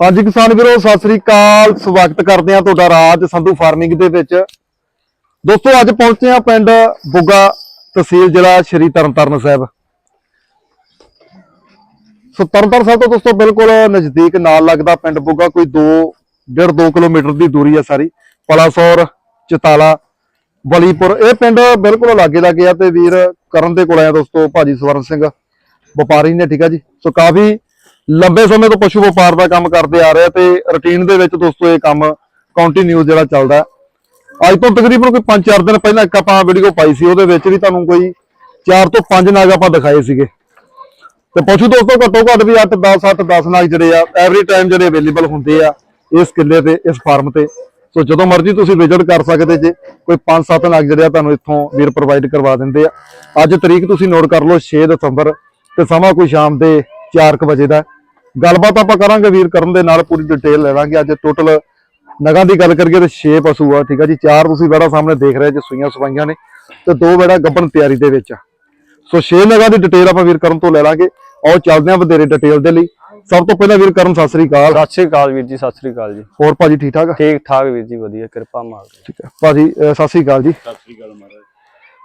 ਹਾਂਜੀ ਕਿਸਾਨ ਵੀਰੋ, ਸਤਿ ਸ੍ਰੀ ਅਕਾਲ। ਸਵਾਗਤ ਕਰਦੇ ਆ ਤੁਹਾਡਾ ਰਾਜ ਸੰਧੂ ਫਾਰਮਿੰਗ ਦੇ ਵਿੱਚ। ਦੋਸਤੋ, ਅੱਜ ਪਹੁੰਚੇ ਆ ਪਿੰਡ ਬੁੱਗਾ ਤਹਿਸੀਲ ਜ਼ਿਲ੍ਹਾ ਸ਼੍ਰੀ ਤਰਨਤਾਰਨ ਸਾਹਿਬ। ਸੋ ਤਰਨਤਾਰਨ ਸਾਹਿਬ ਤੋਂ ਦੋਸਤੋ, ਬਿਲਕੁਲ ਨਜ਼ਦੀਕ ਨਾਲ ਲੱਗਦਾ ਪਿੰਡ ਬੁੱਗਾ, ਕੋਈ 2 ਡੇਢ 2 ਕਿਲੋਮੀਟਰ ਦੀ ਦੂਰੀ ਆ ਸਾਰੀ। ਪਲਾਸੌਰ, ਚਤਾਲਾ, ਬਲੀਪੁਰ, ਇਹ ਪਿੰਡ ਬਿਲਕੁਲ ਲਾਗੇ ਲੱਗੇ ਆ ਤੇ ਵੀਰ ਕਰਨ ਦੇ ਕੋਲ ਆਇਆ ਦੋਸਤੋ, ਭਾਜੀ ਸਵਰਨ ਸਿੰਘ ਵਪਾਰੀ ਨੇ, ਠੀਕ ਆ ਜੀ। ਸੋ ਕਾਫੀ ਲੰਬੇ ਸਮੇਂ ਤੋਂ ਪਸ਼ੂ ਵਪਾਰ ਦਾ ਕੰਮ ਕਰਦੇ ਆ ਰਹੇ ਆ ਤੇ ਰੁਟੀਨ ਦੇ ਵਿੱਚ ਦੋਸਤੋ ਇਹ ਕੰਮ ਕੰਟੀਨਿਊ ਜਿਹੜਾ ਚੱਲਦਾ ਅੱਜ ਤੋਂ ਤਕਰੀਬਨ ਕੋਈ 5-4 ਦਿਨ ਪਹਿਲਾਂ ਇੱਕ ਆਪਾਂ ਵੀਡੀਓ ਪਾਈ ਸੀ, ਉਹਦੇ ਵਿੱਚ ਵੀ ਤੁਹਾਨੂੰ ਕੋਈ 4 ਤੋਂ 5 ਨਾਗ ਆਪਾਂ ਦਿਖਾਏ ਸੀਗੇ। ਤੇ ਪਸ਼ੂ ਦੋਸਤੋ ਘੱਟੋ ਘੱਟ ਵੀ 8 10 8 10 ਨਾਗ ਜਿਹੜੇ ਆ ਐਵਰੀ ਟਾਈਮ ਜਿਹੜੇ ਅਵੇਲੇਬਲ ਹੁੰਦੇ ਆ, ਇਸ ਕਿੱਲੇ ਤੇ, ਇਸ ਫਾਰਮ ਤੇ। ਸੋ ਜਦੋਂ ਮਰਜ਼ੀ ਤੁਸੀਂ ਵਿਜ਼ਿਟ ਕਰ ਸਕਦੇ ਜੇ, ਕੋਈ 5-7 ਨਾਗ ਜਿਹੜੇ ਆ ਤੁਹਾਨੂੰ ਇੱਥੋਂ ਵੀਰ ਪ੍ਰੋਵਾਈਡ ਕਰਵਾ ਦਿੰਦੇ ਆ। ਅੱਜ ਤਰੀਕ ਤੁਸੀਂ ਨੋਟ ਕਰ ਲਓ 6 ਦਸੰਬਰ ਤੇ ਸਮਾਂ ਕੋਈ ਸ਼ਾਮ ਦੇ 4 ਵਜੇ ਦਾ। ਗੱਲਬਾਤ ਆਪਾਂ ਕਰਾਂਗੇ ਵੀਰ ਕਰਨ ਦੇ ਨਾਲ ਪੂਰੀ ਡਿਟੇਲ ਲੈ ਲਾਂਗੇ। ਅੱਜ ਟੋਟਲ ਨਗਾਂ ਦੀ ਗੱਲ ਕਰੀਏ ਤੇ 6 ਪਸ਼ੂ ਆ ਠੀਕ ਆ ਜੀ। ਚਾਰ ਤੁਸੀਂ ਬੜਾ ਸਾਹਮਣੇ ਦੇਖ ਰਹੇ ਜੇ ਸੂਈਆਂ ਸਵਾਈਆਂ ਨੇ। ਤੇ ਦੋ ਬੜਾ ਗੱਬਣ ਤਿਆਰੀ ਦੇ ਵਿੱਚ ਆ। ਸੋ 6 ਨਗਾਂ ਦੀ ਡਿਟੇਲ ਆਪਾਂ ਵੀਰ ਕਰਨ ਤੋਂ ਲੈ ਲਾਂਗੇ। ਆਓ ਚੱਲਦੇ ਆਂ ਵਧੇਰੇ ਡਿਟੇਲ ਦੇ ਲਈ। ਸਭ ਤੋਂ ਪਹਿਲਾਂ ਵੀਰ ਕਰਨ ਸਤਿ ਸ੍ਰੀ ਅਕਾਲ। ਸਤਿ ਸ੍ਰੀ ਅਕਾਲ ਵੀਰ ਜੀ ਸਤਿ ਸ੍ਰੀ ਅਕਾਲ ਜੀ। ਹੋਰ ਭਾਜੀ ਠੀਕ ਠਾਕ ਆ? ਠੀਕ ਠਾਕ ਵੀਰ ਜੀ ਵਧੀਆ ਕਿਰਪਾ ਮਾਲਕ। ਠੀਕ ਹੈ ਭਾਜੀ ਸਤਿ ਸ੍ਰੀ ਅਕਾਲ ਜੀ। ਸਤਿ ਸ੍ਰੀ ਅਕਾਲ ਮਹਾਰਾਜ।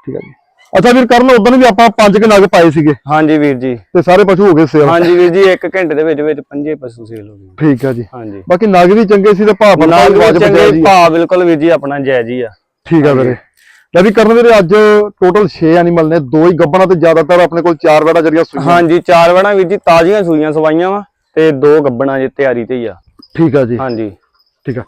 ਠੀਕ ਹੈ ਜੀ। ਅੱਛਾ ਵੀਰ ਕਰਨ ਉਦੋਂ ਵੀ ਆਪਾਂ ਪੰਜ ਕੁ ਨਗ ਪਾਏ ਸੀਗੇ ਹਾਂਜੀ ਵੀਰ ਜੀ। ਤੇ ਸਾਰੇ ਪਸ਼ੂ ਹੋ ਗਏ ਸੇਲ ਹਾਂਜੀ ਵੀਰ ਜੀ ਇੱਕ ਘੰਟੇ ਦੇ ਵਿੱਚ ਵਿੱਚ ਪੰਜੇ ਪਸ਼ੂ ਸੇਲ ਹੋ ਗਏ। ਠੀਕ ਆ ਜੀ। ਹਾਂਜੀ। ਬਾਕੀ ਨਗ ਵੀ ਚੰਗੇ ਸੀ ਤੇ ਭਾਅ ਵੀ ਵਾਜਬ ਆ। ਭਾਅ ਬਿਲਕੁਲ ਵੀਰ ਜੀ ਆਪਣਾ ਜਾਇਜ਼ ਹੀ ਆ। ਠੀਕ ਆ ਵੀਰੇ। ਲੈ ਵੀ ਕਰਨ ਵੀਰੇ ਅੱਜ ਟੋਟਲ 6 ਐਨੀਮਲ ਨੇ ਦੋ ਹੀ ਗੱਬਣਾ ਤੇ ਜ਼ਿਆਦਾਤਰ ਆਪਣੇ ਕੋਲ ਚਾਰ ਵੜਾ ਜਿਹੜੀਆਂ ਸੂਈਆਂ। ਹਾਂਜੀ ਚਾਰ ਵਣਾ ਵੀਰ ਜੀ ਤਾਜ਼ੀਆਂ ਸੂਈਆਂ ਸਵਾਈਆਂ ਵਾ ਤੇ ਦੋ ਗੱਬਣਾ ਜੇ ਤਿਆਰੀ ਤੇ ਹੀ ਆ। ਠੀਕ ਆ ਜੀ। ਹਾਂਜੀ। ਠੀਕ ਆ।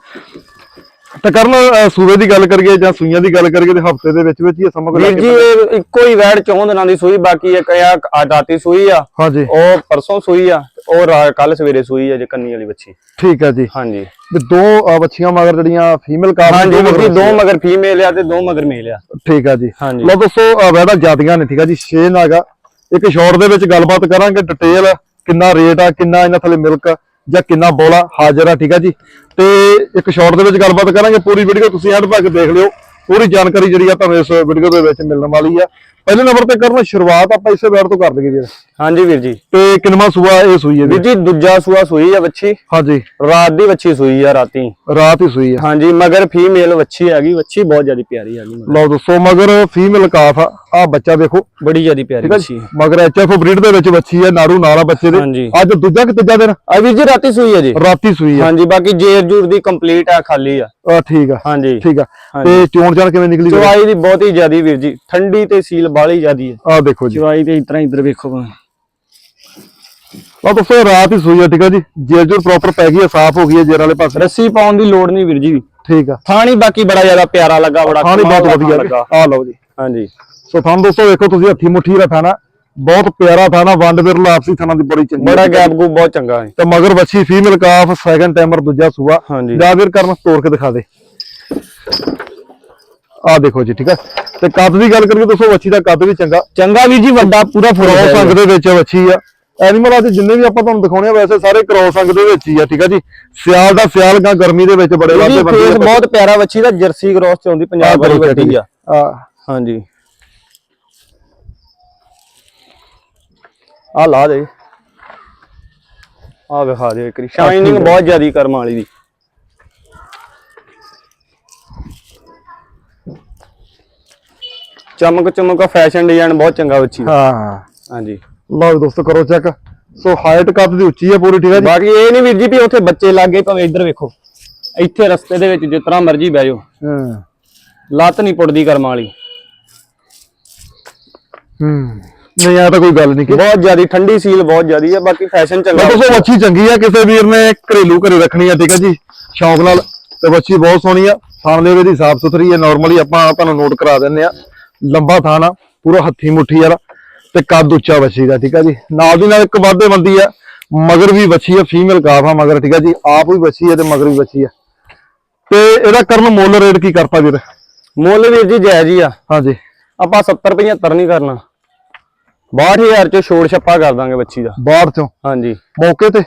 ਤਾਂ ਕਰਨ ਸੂਬੇ ਦੀ ਗੱਲ ਕਰੀਏ ਜਾਂ ਸੂਈਆਂ ਦੀ ਗੱਲ ਕਰੀਏ ਤੇ ਹਫ਼ਤੇ ਦੇ ਵਿੱਚ ਵਿੱਚ ਹੀ ਸਮਝ ਵੀਰ ਜੀ ਇੱਕੋ ਹੀ ਵੈੜ ਚੌਂ ਦਿਨਾਂ ਦੀ ਸੂਈ ਬਾਕੀ ਇੱਕ ਆ ਰਾਤੀ ਸੂਈ ਆ। ਹਾਂਜੀ। ਉਹ ਪਰਸੋਂ ਸੂਈ ਆ ਉਹ ਕੱਲ ਸਵੇਰੇ ਸੂਈ ਆ ਜੇ ਕੰਨੀ ਵਾਲੀ ਬੱਚੀ। ਠੀਕ ਆ ਜੀ। ਹਾਂਜੀ। ਵੀ ਦੋ ਵੱਛੀਆਂ ਮਗਰ ਜਿਹੜੀਆਂ ਫੀਮੇਲ ਕਾਰ ਹਾਂਜੀ ਵੀਰ ਜੀ ਦੋ ਮਗਰ ਫੀਮੇਲ ਆ ਤੇ ਦੋ ਮਗਰ ਮੇਲ ਆ। ਠੀਕ ਆ ਜੀ। ਹਾਂਜੀ। ਲਓ ਦੋਸਤੋ ਵੈਦਾ ਜਿਆਦੀਆਂ ਨੇ ਠੀਕ ਆ ਜੀ। 6 ਨਾਗਾ। ਇੱਕ ਸ਼ਾਰਟ ਦੇ ਵਿੱਚ ਗੱਲਬਾਤ ਕਰਾਂਗੇ ਡਿਟੇਲ ਕਿੰਨਾ ਰੇਟ ਆ ਕਿੰਨਾ ਇਹਨਾਂ ਥੱਲੇ ਮਿਲਕ ਜਾਂ ਕਿੰਨਾ ਬੋਲਾ, ਹਾਜ਼ਰ ਆ ਠੀਕ ਆ ਜੀ? ਤੇ ਇੱਕ ਸ਼ਾਰਟ ਦੇ ਵਿੱਚ ਗੱਲਬਾਤ ਕਰਾਂਗੇ, ਪੂਰੀ ਵੀਡੀਓ ਤੁਸੀਂ ਐਂਡ ਤੱਕ ਦੇਖ ਲਿਓ। ਪੂਰੀ ਜਾਣਕਾਰੀ ਜਿਹੜੀ ਆ ਤੁਹਾਨੂੰ ਇਸ ਵੀਡੀਓ ਦੇ ਵਿੱਚ ਮਿਲਣ ਵਾਲੀ ਆ। ਪਹਿਲੇ ਨੰਬਰ ਤੇ ਕਰਨ ਸ਼ੁਰੂਆਤ ਆਪਾਂ ਇਸੇ ਬੈਡ ਤੋਂ ਕਰ ਲਈਏ ਵੀਰ। ਹਾਂਜੀ ਵੀਰ ਜੀ। ਤੇ ਕਿੰਨਵਾਂ ਸੂਆ ਇਹ ਸੂਈ ਹੈ ਵੀਰ ਜੀ ਦੂਜਾ ਸੂਆ ਸੂਈ ਆ ਵੱਛੀ। ਹਾਂਜੀ। ਰਾਤ ਦੀ ਵੱਛੀ ਸੂਈ ਆ ਰਾਤੀ। ਰਾਤ ਹੀ ਸੂਈ ਆ। ਹਾਂਜੀ ਮਗਰ ਫੀਮੇਲ ਵੱਛੀ ਹੈਗੀ ਵੱਛੀ ਬਹੁਤ ਜ਼ਿਆਦਾ ਪਿਆਰੀ ਹੈਗੀ। ਲਓ ਦੋਸਤੋ ਮਗਰ ਫੀਮੇਲ ਕਾਫ ਆ ਆ ਬੱਚਾ ਦੇਖੋ। ਬੜੀ ਜ਼ਿਆਦਾ ਪਿਆਰੀ ਵੱਛੀ ਮਗਰ ਐਚਐਫ ਬਰੀਡ ਦੇ ਵਿੱਚ ਬੱਚੀ ਆ ਨਾਰੂ ਨਾਲ ਬੱਚੇ ਦੇ। ਅੱਜ ਦੂਜਾ ਕਿ ਤੀਜਾ ਦਿਨ? ਆ ਵੀਰ ਜੀ ਰਾਤੀ ਸੂਈ ਆ ਜੀ। ਰਾਤੀ ਸੂਈ ਆ। ਹਾਂਜੀ ਬਾਕੀ ਜੇਰ ਜੂਰ ਦੀ ਕੰਪਲੀਟ ਆ ਖਾਲੀ ਆ। ਆ ਠੀਕ ਆ। ਹਾਂਜੀ। ਠੀਕ ਆ। ਤੇ ਚੋਣ ਚਾਣ ਕਿਵੇਂ ਨਿਕਲੀ? ਚਵਾਈ ਦੀ ਬਹੁਤ ਹੀ ਜ਼ਿਆਦੀ ਵੀਰ ਜੀ ਠੰਡੀ ਤੇ ਸੀਲ ਬਾਲੀ ਜ਼ਿਆਦੀ ਹੈ। ਆ ਦੇਖੋ ਜੀ। ਚਵਾਈ ਤੇ ਇਤਰਾ ਇਧਰ ਵੇਖੋ ਭਾਵੇਂ। ਆ ਦੋਸਤੋ ਰਾਤ ਹੀ ਸੂਈ ਆ ਠੀਕ ਆ ਜੀ। ਜੇਰ ਜੂਰ ਪ੍ਰੋਪਰ ਪੈ ਗਈ ਆ ਸਾਫ਼ ਹੋ ਗਈ ਆ ਜੇਰ ਵਾਲੇ ਪਾਸੇ। ਰੱਸੀ ਪਾਉਣ ਦੀ ਲੋੜ ਨਹੀਂ ਵੀਰ ਜੀ ਠੀਕ ਆ। ਥਾਣੀ ਬਾਕੀ ਬੜਾ ਜ਼ਿਆਦਾ ਪਿਆਰਾ ਲੱਗਾ ਬੜਾ ਖਾਣੀ ਬਹੁਤ ਵਧੀਆ ਲੱਗਾ। ਆ ਲਓ ਜੀ। ਹਾਂਜੀ। ਸੋ ਤੁਹਾਨੂੰ ਦੋਸਤੋ ਵੇਖੋ ਤੁਸੀਂ ਹੱਥੀ ਮੁੱਠੀ ਦਾ ਥਾਣਾ। ਬਹੁਤ ਪਿਆਰਾ ਥਾਣਾ ਵੰਡ ਵਿਰਲਾ ਆਪਸੀ ਥਾਣਾ ਦੀ ਬੜੀ ਚੰਗੀ ਬੜਾ ਗੈਪ ਗੂਪ ਬਹੁਤ ਚੰਗਾ ਹੈ। ਤੇ ਮਗਰ ਬੱਚੀ ਫੀਮੇਲ ਕਾਫ ਸੈਕੰਡ ਟਾਈਮਰ ਦੂਜਾ ਸੂਆ। ਹਾਂਜੀ। ਜਾ ਵੀਰ ਕਰਨ ਤੋੜ ਕੇ ਦਿਖਾ ਦੇ। ਆ ਦੇਖੋ ਜੀ ਠੀਕ ਆ? ਤੇ ਕੱਦ ਦੀ ਗੱਲ ਕਰੀਏ ਦੋਸਤੋ ਬੱਚੀ ਦਾ ਕੱਦ ਵੀ ਚੰਗਾ। ਚੰਗਾ ਵੀਰ ਜੀ ਵੱਡਾ ਪੂਰਾ ਫੁੱਲ ਕ੍ਰੋਸ ਅੰਗ ਦੇ ਵਿੱਚ ਬੱਚੀ ਆ। ਐਨੀਮਲ ਅੱਜ ਜਿੰਨੇ ਵੀ ਆਪਾਂ ਤੁਹਾਨੂੰ ਦਿਖਾਉਣੇ ਆ ਵੈਸੇ ਸਾਰੇ ਕ੍ਰੋਸ ਅੰਗ ਦੇ ਵਿੱਚ ਹੀ ਆ ਠੀਕ ਆ ਜੀ? ਸਿਆਲ ਦਾ ਸਿਆਲ ਗਾ ਗਰਮੀ ਦੇ ਵਿੱਚ ਬੜੇ ਵਾਧੇ ਬੰਦੇ ਫੇਸ। ਬਹੁਤ ਪਿਆਰਾ ਵੱਛੀ ਦਾ ਜਰਸੀ ਕ੍ਰੋਸ ਚ ਆਉਂਦੀ ਪੰਜਾਬ ਵਾਲੀ ਵੱਡੀ ਆ। ਹਾਂਜੀ। ਆ ਲਾ ਦੇ। ਆ ਵਿਖਾ ਦੇ ਇੱਕ ਸ਼ਾਈਨਿੰਗ ਬਹੁਤ ਜ਼ਿਆਦੀ ਕਰਮ ਵਾਲੀ ਦੀ। ਚਮਕ ਚਮਕ ਫੈਸ਼ਨ ਡਿਜ਼ਾਈਨ ਬਹੁਤ ਚੰਗਾ ਵੱਛੀ ਦਾ ਹਾਂ। ਹਾਂਜੀ। ਲਓ ਜੀ ਦੋਸਤੋ ਕਰੋ ਚੈੱਕ ਸੋ ਹਾਈਟ ਕੱਦ ਦੀ ਉੱਚੀ ਆ ਪੂਰੀ ਠੀਕ ਜੀ? ਬਾਕੀ ਇਹ ਨਹੀਂ ਵੀਰ ਜੀ ਵੀ ਉੱਥੇ ਬੱਚੇ ਲੱਗੇ ਭਾਵੇਂ ਇੱਧਰ ਵੇਖੋ। ਇੱਥੇ ਰਸਤੇ ਦੇ ਵਿੱਚ ਜਿਸ ਤਰ੍ਹਾਂ ਮਰਜ਼ੀ ਬਹਿ ਜਾਓ। ਹਾਂ। ਲੱਤ ਨਹੀਂ ਪੁੱਟਦੀ ਕਰਮ ਵਾਲੀ। ਹੂੰ। ਨਹੀਂ ਆ ਤਾਂ ਕੋਈ ਗੱਲ ਨਹੀਂ ਕਿ ਬਹੁਤ ਜ਼ਿਆਦੀ ਠੰਡੀ ਸੀਲ ਬਹੁਤ ਜ਼ਿਆਦੀ ਹੈ ਬਾਕੀ ਫੈਸ਼ਨ ਚੰਗਾ। ਦੋਸਤੋ ਬੱਚੀ ਚੰਗੀ ਆ। ਕਿਸੇ ਵੀਰ ਨੇ ਘਰੇਲੂ ਘਰੇ ਰੱਖਣੀ ਆ ਠੀਕ ਆ ਜੀ? ਸ਼ੌਂਕ ਨਾਲ। ਤੇ ਬੱਚੀ ਬਹੁਤ ਸੋਹਣੀ ਆ। ਥਾਣ ਦੇ ਦੀ ਸਾਫ਼ ਸੁਥਰੀ ਆ। ਨਾਰਮਲੀ ਆਪਾਂ ਤੁਹਾਨੂੰ ਨੋਟ ਕਰਾ ਦਿੰਨੇ ਆ। ਲੰਬਾ ਥਾਣ ਆ ਪੂਰਾ ਹੱਥੀ ਮੁੱਠੀ ਵਾਲਾ ਤੇ ਕੱਦ ਉੱਚਾ ਬੱਚੀ ਦਾ ਠੀਕ ਆ ਜੀ। ਨਾਲ ਦੀ ਨਾਲ ਇੱਕ ਵਾਧੇ ਬੰਦੀ ਆ ਮਗਰ ਵੀ ਬੱਚੀ ਆ ਫੀਮੇਲ ਕਾਫ ਆ ਮਗਰ ਠੀਕ ਆ ਜੀ। ਆਪ ਵੀ ਬੱਚੀ ਆ ਤੇ ਮਗਰ ਵੀ ਬੱਚੀ ਆ। ਤੇ ਇਹਦਾ ਕਰਨ ਮੁੱਲ ਰੇਟ ਕੀ ਕਰਤਾ ਵੀਰ? ਮੁੱਲ ਵੀਰ ਜੀ ਜਾਇਜ਼ ਹੀ ਆ। ਹਾਂਜੀ। ਆਪਾਂ 70 75 ਨਹੀਂ ਕਰਨਾ। 62000 ਚ ਛੋੜ ਛੱਪਾ ਕਰ ਦਾਂਗੇ ਬੱਚੀ ਦਾ। ਬਾਹਰ ਚੋਂ? ਹਾਂਜੀ। ਮੌਕੇ ਤੇ?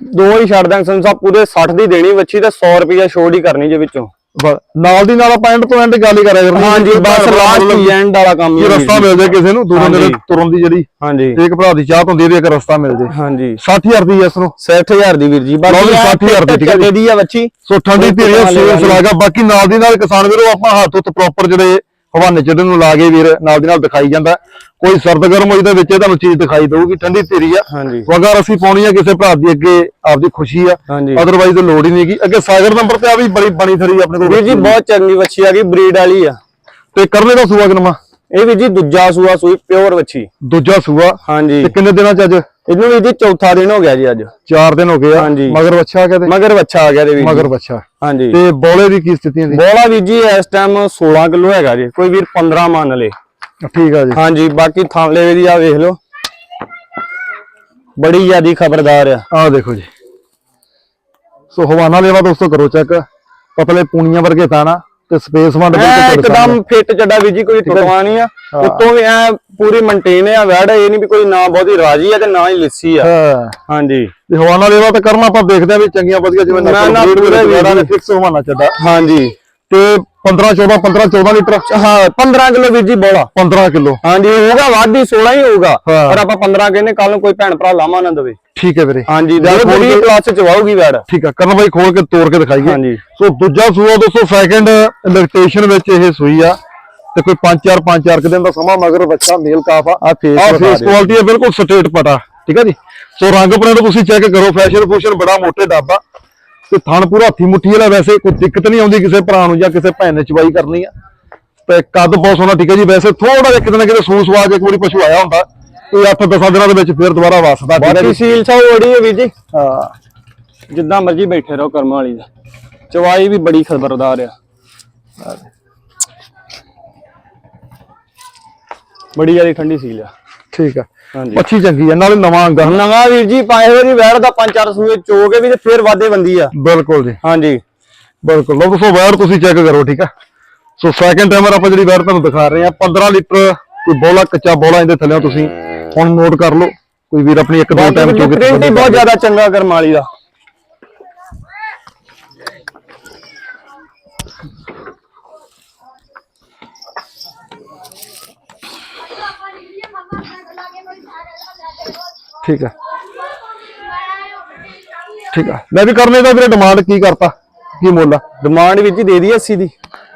ਦੋ ਹੀ ਛੱਡ ਦਾਂਗੇ ਸੰਸਾ ਪੂਰੇ 60 ਦੀ ਦੇਣੀ ਬੱਚੀ ਤੇ 100 ਰੁਪਿਆ ਛੋੜ ਹੀ ਕਰਨੀ ਜੇ ਵਿੱਚੋਂ। ਨਾਲ ਦੀ ਨਾਲ ਆਪਾਂ ਐਂਡ ਤੋਂ ਐਂਡ ਗੱਲ ਹੀ ਕਰਿਆ ਕਰਨੀ। ਹਾਂਜੀ ਬਸ ਲਾਸਟ ਐਂਡ ਵਾਲਾ ਕੰਮ ਹੀ ਰਸਤਾ। ਮਿਲ ਜਾਏ ਕਿਸੇ ਨੂੰ ਦੂਰੋਂ। ਨੇੜੇ ਤੁਰਨ ਦੀ ਜਿਹੜੀ ਹਾਂਜੀ। ਇੱਕ ਭਰਾ ਦੀ ਚਾਹਤ ਹੁੰਦੀ ਹੈ ਵੀ ਇੱਕ ਰਸਤਾ ਮਿਲ ਜੇ। ਹਾਂਜੀ। 60000 ਦੀ ਇਸ ਨੂੰ। 60000 ਦੀ ਵੀਰ ਜੀ। ਵੀ 60,000 ਦੀ, ਠੀਕ ਹੈ ਦੀ ਆ ਬੱਚੀ। ਸੋ ਠੰਡੀ ਧੀਰੀ ਸੇਵ ਸਲਾਗਾ ਬਾਕੀ ਨਾਲ ਦੀ ਨਾਲ ਕਿਸਾਨ ਵੀਰੋ ਆਪਾਂ ਹੱਥ ਉੱਤ ਪ੍ਰੋਪਰ ਜਿਹੜੇ ਹਵਾਨੇ ਜਿਹੜੇ ਨੂੰ ਲਾ ਕੇ ਵੀਰ ਨਾਲ ਦੀ ਨਾਲ ਦਿਖਾਈ ਜਾਂਦਾ। ਕੋਈ ਸਰਦ ਗਰਮ ਹੋਈ ਦੇ ਵਿੱਚ ਇਹ ਤੁਹਾਨੂੰ ਚੀਜ਼ ਦਿਖਾਈ ਦਊਗੀ ਠੰਡੀ ਧੀਰੀ ਆ। ਵਗਰ ਅਸੀਂ ਪਾਉਣੀ ਆ ਕਿਸੇ ਭਰਾ ਦੀ ਅੱਗੇ ਆਪਦੀ ਖੁਸ਼ੀ ਆ। ਅਦਰਵਾਈਜ਼ ਲੋੜ ਹੀ ਨਹੀਂਗੀ ਅੱਗੇ ਸਾਗਰ ਨੰਬਰ ਤੇ ਆ ਵੀ ਬੜੀ ਬਣੀ ਥਰੀ ਆਪਣੇ ਕੋਲ। ਵੀਰ ਜੀ ਬਹੁਤ ਚੰਗੀ ਬੱਚੀ ਆ ਗਈ ਬਰੀਡ ਵਾਲੀ ਆ। ਤੇ ਕਰਨੇ ਦਾ ਸੂਆ ਕਿਨਮਾ ਇਹ ਵੀਰ ਜੀ ਦੂਜਾ ਸੂਆ ਸੂਈ ਪਿਓਰ ਬੱਚੀ ਦੂਜਾ ਸੂਆ? ਹਾਂਜੀ। ਤੇ ਕਿੰਨੇ ਦਿਨਾਂ ਚ ਅੱਜ? ਇਹਨੂੰ ਵੀਰ ਜੀ ਚੌਥਾ ਦਿਨ ਹੋ ਗਿਆ ਜੀ ਅੱਜ। 4 ਦਿਨ ਹੋ ਗਏ ਆ। ਮਗਰ ਬੱਚਾ ਕਹਦੇ ਮਗਰ ਬੱਚਾ ਆ ਗਿਆ ਦੇ ਵੀਰ ਮਗਰ ਬੱਚਾ ਹਾਂਜੀ। ਤੇ ਬੋਲੇ ਦੀ ਕੀ ਸਥਿਤੀ ਹੁੰਦੀ ਬੋਲਾ ਵੀਰ ਜੀ ਇਸ ਟਾਈਮ 16 ਕਿਲੋ ਹੈਗਾ ਜੀ। ਕੋਈ ਵੀਰ 15 ਮੰਨ ਲੇ। ਠੀਕ ਆ ਜੀ। ਹਾਂਜੀ ਬਾਕੀ ਥਾਂਲੇ ਦੀ ਆ ਵੇਖ ਲਓ। ਬੜੀ ਜ਼ਿਆਦੀ ਖਬਰਦਾਰ ਆ। ਆਹ ਦੇਖੋ ਜੀ। ਸੋ ਹਵਾਨਾ ਲੈਵਾ ਦੋਸਤੋ ਕਰੋ ਚੈੱਕ ਪਤਲੇ ਪੂਣੀਆਂ ਵਰਗੇ ਤਾਂ ਨਾ ਤੇ ਸਪੇਸ ਵੰਡ ਬਿਲਕੁਲ ਇੱਕਦਮ ਫਿੱਟ ਚੱਡਾ ਵੀਰ ਜੀ ਕੋਈ ਟੁੱਟਵਾ ਨਹੀਂ ਆ। ਉੱਤੋਂ ਵੀ ਐ ਪੂਰੀ ਮੇਨਟੇਨ ਆ ਵੈੜ ਇਹ ਨਹੀਂ ਵੀ ਕੋਈ ਨਾ ਬਹੁਤੀ ਰਾਜੀ ਆ ਤੇ ਨਾ ਹੀ ਲਿੱਸੀ ਆ। ਹਾਂ। ਹਾਂਜੀ। ਤੇ ਹਵਾਨਾ ਲੈਵਾ ਤਾਂ ਕਰਨਾ ਆਪਾਂ ਦੇਖਦੇ ਆ ਵੀ ਚੰਗੀਆਂ ਵਧੀਆ ਜਿਵੇਂ ਨਾ, ਪੂਰੇ ਵੀਰ ਨੇ। ਫਿਕਸ ਹਵਾਨਾ ਚੱਡਾ। ਹਾਂਜੀ। ਤੇ 15 14 15 14 ਲੀਟਰ। ਹਾਂ 15 ਕਿਲੋ ਵੀਰ ਜੀ ਬੋਲਾ। 15 ਕਿਲੋ। ਹਾਂਜੀ ਹੋਊਗਾ ਵੱਧ ਹੀ 16 ਹੀ ਹੋਊਗਾ। ਹਾਂ। ਪਰ ਆਪਾਂ 15 ਕਹਿੰਦੇ ਕੱਲ ਨੂੰ ਕੋਈ ਭੈਣ ਭਰਾ ਲਾਮਾ ਨਾ ਦੇਵੇ। ਠੀਕ ਹੈ ਵੀਰੇ। ਹਾਂਜੀ ਜਾਂ ਦੁੱਧ ਖੋਲ ਦੀ ਕੇ- ਪਲੱਸ ਚ ਵਾਊਗੀ ਵੈੜ ਠੀਕ ਆ ਕਰਨ ਬਾਈ ਖੋਲ ਕੇ ਤੋੜ ਕੇ ਦਿਖਾਈਏ। ਹਾਂਜੀ। ਸੋ ਦੂਜਾ ਸੂਆ ਦੋਸਤੋ ਸੈਕੰਡ ਲੈਕਟੇਸ਼ਨ ਵਿੱਚ ਇਹ ਸੂਈ ਆ। ਤੇ ਕੋਈ 5-4 5-4 ਦਿਨ ਦਾ ਸਮਾਂ ਮਗਰ ਬੱਚਾ ਮੇਲ ਕਾਫ ਆ। ਆ ਫੇਸ ਆ ਫੇਸ। ਕੁਆਲਿਟੀ ਹੈ। ਬਿਲਕੁਲ ਸਟ੍ਰੇਟ ਪਟਾ ਠੀਕ ਹੈ ਜੀ? ਸੋ ਰੰਗ ਪ੍ਰਿੰਟ ਤੁਸੀਂ ਚੈੱਕ ਕਰੋ ਫੈਸ਼ਨ ਫੂਸ਼ਨ ਬੜਾ ਮੋਟੇ ਡੱਬਾ। ਤੇ ਥਣ ਪੂਰਾ ਹੱਥੀ ਮੁੱਠੀ ਵਾਲਾ ਵੈਸੇ ਕੋਈ ਦਿੱਕਤ ਨਹੀਂ ਆਉਂਦੀ ਕਿਸੇ ਭਰਾ ਨੂੰ ਜਾਂ ਕਿਸੇ ਭੈਣ ਨੇ ਚਵਾਈ ਕਰਨੀ ਆ। ਤੇ ਕੱਦ ਬਹੁਤ ਸੋਹਣਾ ਠੀਕ ਹੈ ਜੀ? ਵੈਸੇ ਥੋੜਾ ਜਿਹਾ ਕਿਤੇ ਨਾ ਕਿਤੇ ਸੂਸ ਸਵਾਜ ਇੱਕ ਵਾਰੀ ਪਸ਼ੂ ਆਇਆ ਹੁੰਦਾ। ਕੋਈ 8-10 ਦਿਨਾਂ ਦੇ ਵਿੱਚ ਫਿਰ ਦੁਬਾਰਾ ਵਸਦਾ ਬਾਕੀ ਸੀਲ ਛਾਉ ਓੜੀ ਹੈ ਵੀਰ ਜੀ? ਹਾਂ। ਜਿੱਦਾਂ ਮਰਜ਼ੀ ਬੈਠੇ ਰਹੋ ਕਰਮ ਵਾਲੀ ਦਾ। ਚਵਾਈ ਵੀ ਬੜੀ ਖਬਰਦਾਰ ਆ। ਬੜੀ ਜ਼ਿਆਦਾ ਠੰਡੀ ਸੀਲ ਆ ਠੀਕ ਆ। ਹਾਂਜੀ। ਅੱਛੀ ਚੰਗੀ ਆ ਨਾਲੇ ਨਵਾਂ ਅੰਗਾ ਨਵਾਂ ਵੀਰ ਜੀ ਪਾਏ ਹੋਏ ਦੀ ਵੈੜ ਦਾ ਪੰਜ ਚਾਰ ਸੂਏ ਚੋ ਕੇ ਵੀ ਤੇ ਫੇਰ ਵਾਦੇ ਬੰਦੀ ਆ। ਬਿਲਕੁਲ ਜੀ। ਹਾਂਜੀ। ਬਿਲਕੁਲ। ਲਓ ਦੋਸਤੋ ਵੈਰ ਤੁਸੀਂ ਚੈੱਕ ਕਰੋ ਠੀਕ ਆ? ਸੋ ਸੈਕੰਡ ਟਾਈਮਰ ਆਪਾਂ ਜਿਹੜੀ ਵੈਰ ਤੁਹਾਨੂੰ ਦਿਖਾ ਰਹੇ ਆ 15 ਲੀਟਰ ਕੋਈ ਬੋਲਾ ਕੱਚਾ ਬੋਲਾ ਇਹਦੇ ਥੱਲੇ ਤੁਸੀਂ। ਹੁਣ ਨੋਟ ਕਰ ਲਓ ਕੋਈ ਵੀਰ ਆਪਣੀ ਇੱਕ ਦੋ ਟਾਈਮ ਚੋ ਕੇ ਪ੍ਰਿੰਟ ਹੀ ਬਹੁਤ ਜ਼ਿਆਦਾ ਚੰਗਾ ਕਰਮ ਵਾਲੀ ਦਾ। ਠੀਕ ਆ ਠੀਕ ਆ ਲੈ ਵੀ ਕਰਨੇ ਦਾ ਵੀਰੇ ਡਿਮਾਂਡ ਕੀ ਕਰਤਾ ਕੀ ਮੁੱਲ ਆ? ਡਿਮਾਂਡ ਵਿੱਚ ਹੀ ਦੇ ਦੀ 80 ਦੀ।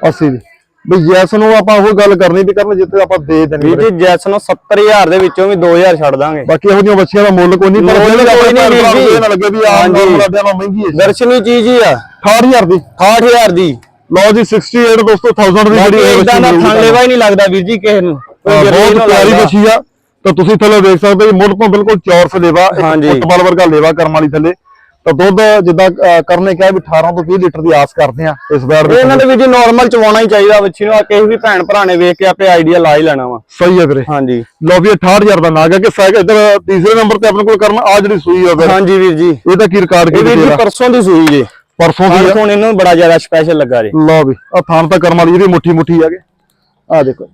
80 ਦੀ। ਵੀ ਯੈਸ ਨੂੰ ਆਪਾਂ ਉਹ ਗੱਲ ਕਰਨੀ ਵੀ ਕਰਨ ਜਿੱਥੇ ਆਪਾਂ ਦੇ ਦੇਣੀ ਵੀਰ ਜੀ ਜੈਸ ਨੂੰ 70000 ਦੇ ਵਿੱਚੋਂ ਵੀ 2000 ਛੱਡ ਦਾਂਗੇ। ਬਾਕੀ ਇਹੋ ਜਿਹੀਆਂ ਬੱਚੀਆਂ ਦਾ ਮੁੱਲ ਕੋਈ ਨਹੀਂ ਪਰ ਮੁੱਲ ਕੋਈ ਨਹੀਂ ਵੀਰ ਜੀ। ਇਹ ਨਾ ਲੱਗੇ ਵੀ। ਨਾਰਮਲ ਅੱਡਿਆਂ ਨਾਲੋਂ ਮਹਿੰਗੀ ਹੈ। ਦਰਸ਼ਨੀ ਚੀਜ਼ ਹੀ ਆ। 68000 ਦੀ। 68000 ਦੀ। ਲਓ ਜੀ 68 ਦੋਸਤੋ 1000 ਦੀ ਜਿਹੜੀ ਇਹ ਇਦਾਂ ਦਾ ਥਣ ਲੈਵਾ ਹੀ ਨਹੀਂ ਲੱਗਦਾ ਵੀਰ ਜੀ ਕਿਸੇ ਨੂੰ। ਹਾਂ, ਬਹੁਤ ਪਿਆਰੀ। ਬੱਚੀ ਆ। ਤਾਂ ਤੁਸੀਂ ਥੱਲੇ ਦੇਖ ਸਕਦੇ ਜੀ ਮੁੱਢ ਤੋਂ ਬਿਲਕੁਲ ਚੌਰਸ ਲੇਵਾ ਇੱਕ। ਫੁੱਟਬਾਲ ਵਰਗਾ ਲੇਵਾ ਕਰਮ ਵਾਲੀ ਥੱਲੇ। ਤਾਂ ਦੁੱਧ ਜਿੱਦਾਂ ਕਰਨੇ ਕਿਹਾ ਵੀ 18 ਤੋਂ 20 ਲੀਟਰ ਦੀ ਆਸ ਕਰਦੇ ਆ ਇਸ ਬੈੜ ਦੇ ਇਹਨਾਂ ਦੇ ਵਿੱਚ ਨਾਰਮਲ ਚਵਾਉਣਾ ਹੀ ਚਾਹੀਦਾ ਬੱਚੀ ਨੂੰ ਆ ਕਿਸੇ ਵੀ ਭੈਣ ਭਰਾ ਨੇ ਵੇਖ ਕੇ ਆਪੇ ਆਈਡੀਆ ਲਾ ਹੀ ਲੈਣਾ ਵਾ। ਸਹੀ ਹੈ ਵੀਰੇ। ਹਾਂਜੀ। ਲਓ ਵੀ 68000 ਦਾ ਨਾਗ ਹੈ ਕਿ ਸਾਈਕ ਇਧਰ ਤੀਸਰੇ ਨੰਬਰ ਤੇ ਆਪਣੇ ਕੋਲ ਕਰਨਾ ਆ ਜਿਹੜੀ ਸੂਈ ਆ ਵੀਰੇ ਹਾਂਜੀ ਵੀਰ ਜੀ। ਇਹਦਾ ਕੀ ਰਿਕਾਰਡ ਕੀ ਵੀਰ ਜੀ ਪਰਸੋਂ ਦੀ ਸੂਈ ਜੇ। ਪਰਸੋਂ ਦੀ ਹਾਂ ਹੁਣ ਇਹਨੂੰ ਬੜਾ ਜ਼ਿਆਦਾ ਸਪੈਸ਼ਲ ਲੱਗਾ ਜੇ। ਲਓ ਵੀ ਆ ਥਾਨ ਤਾਂ ਕਰਮ ਵਾਲੀ ਜਿਹੜੀ ਮੁੱਠੀ ਮੁੱਠੀ ਹੈਗੇ। ਆ ਦੇਖੋ।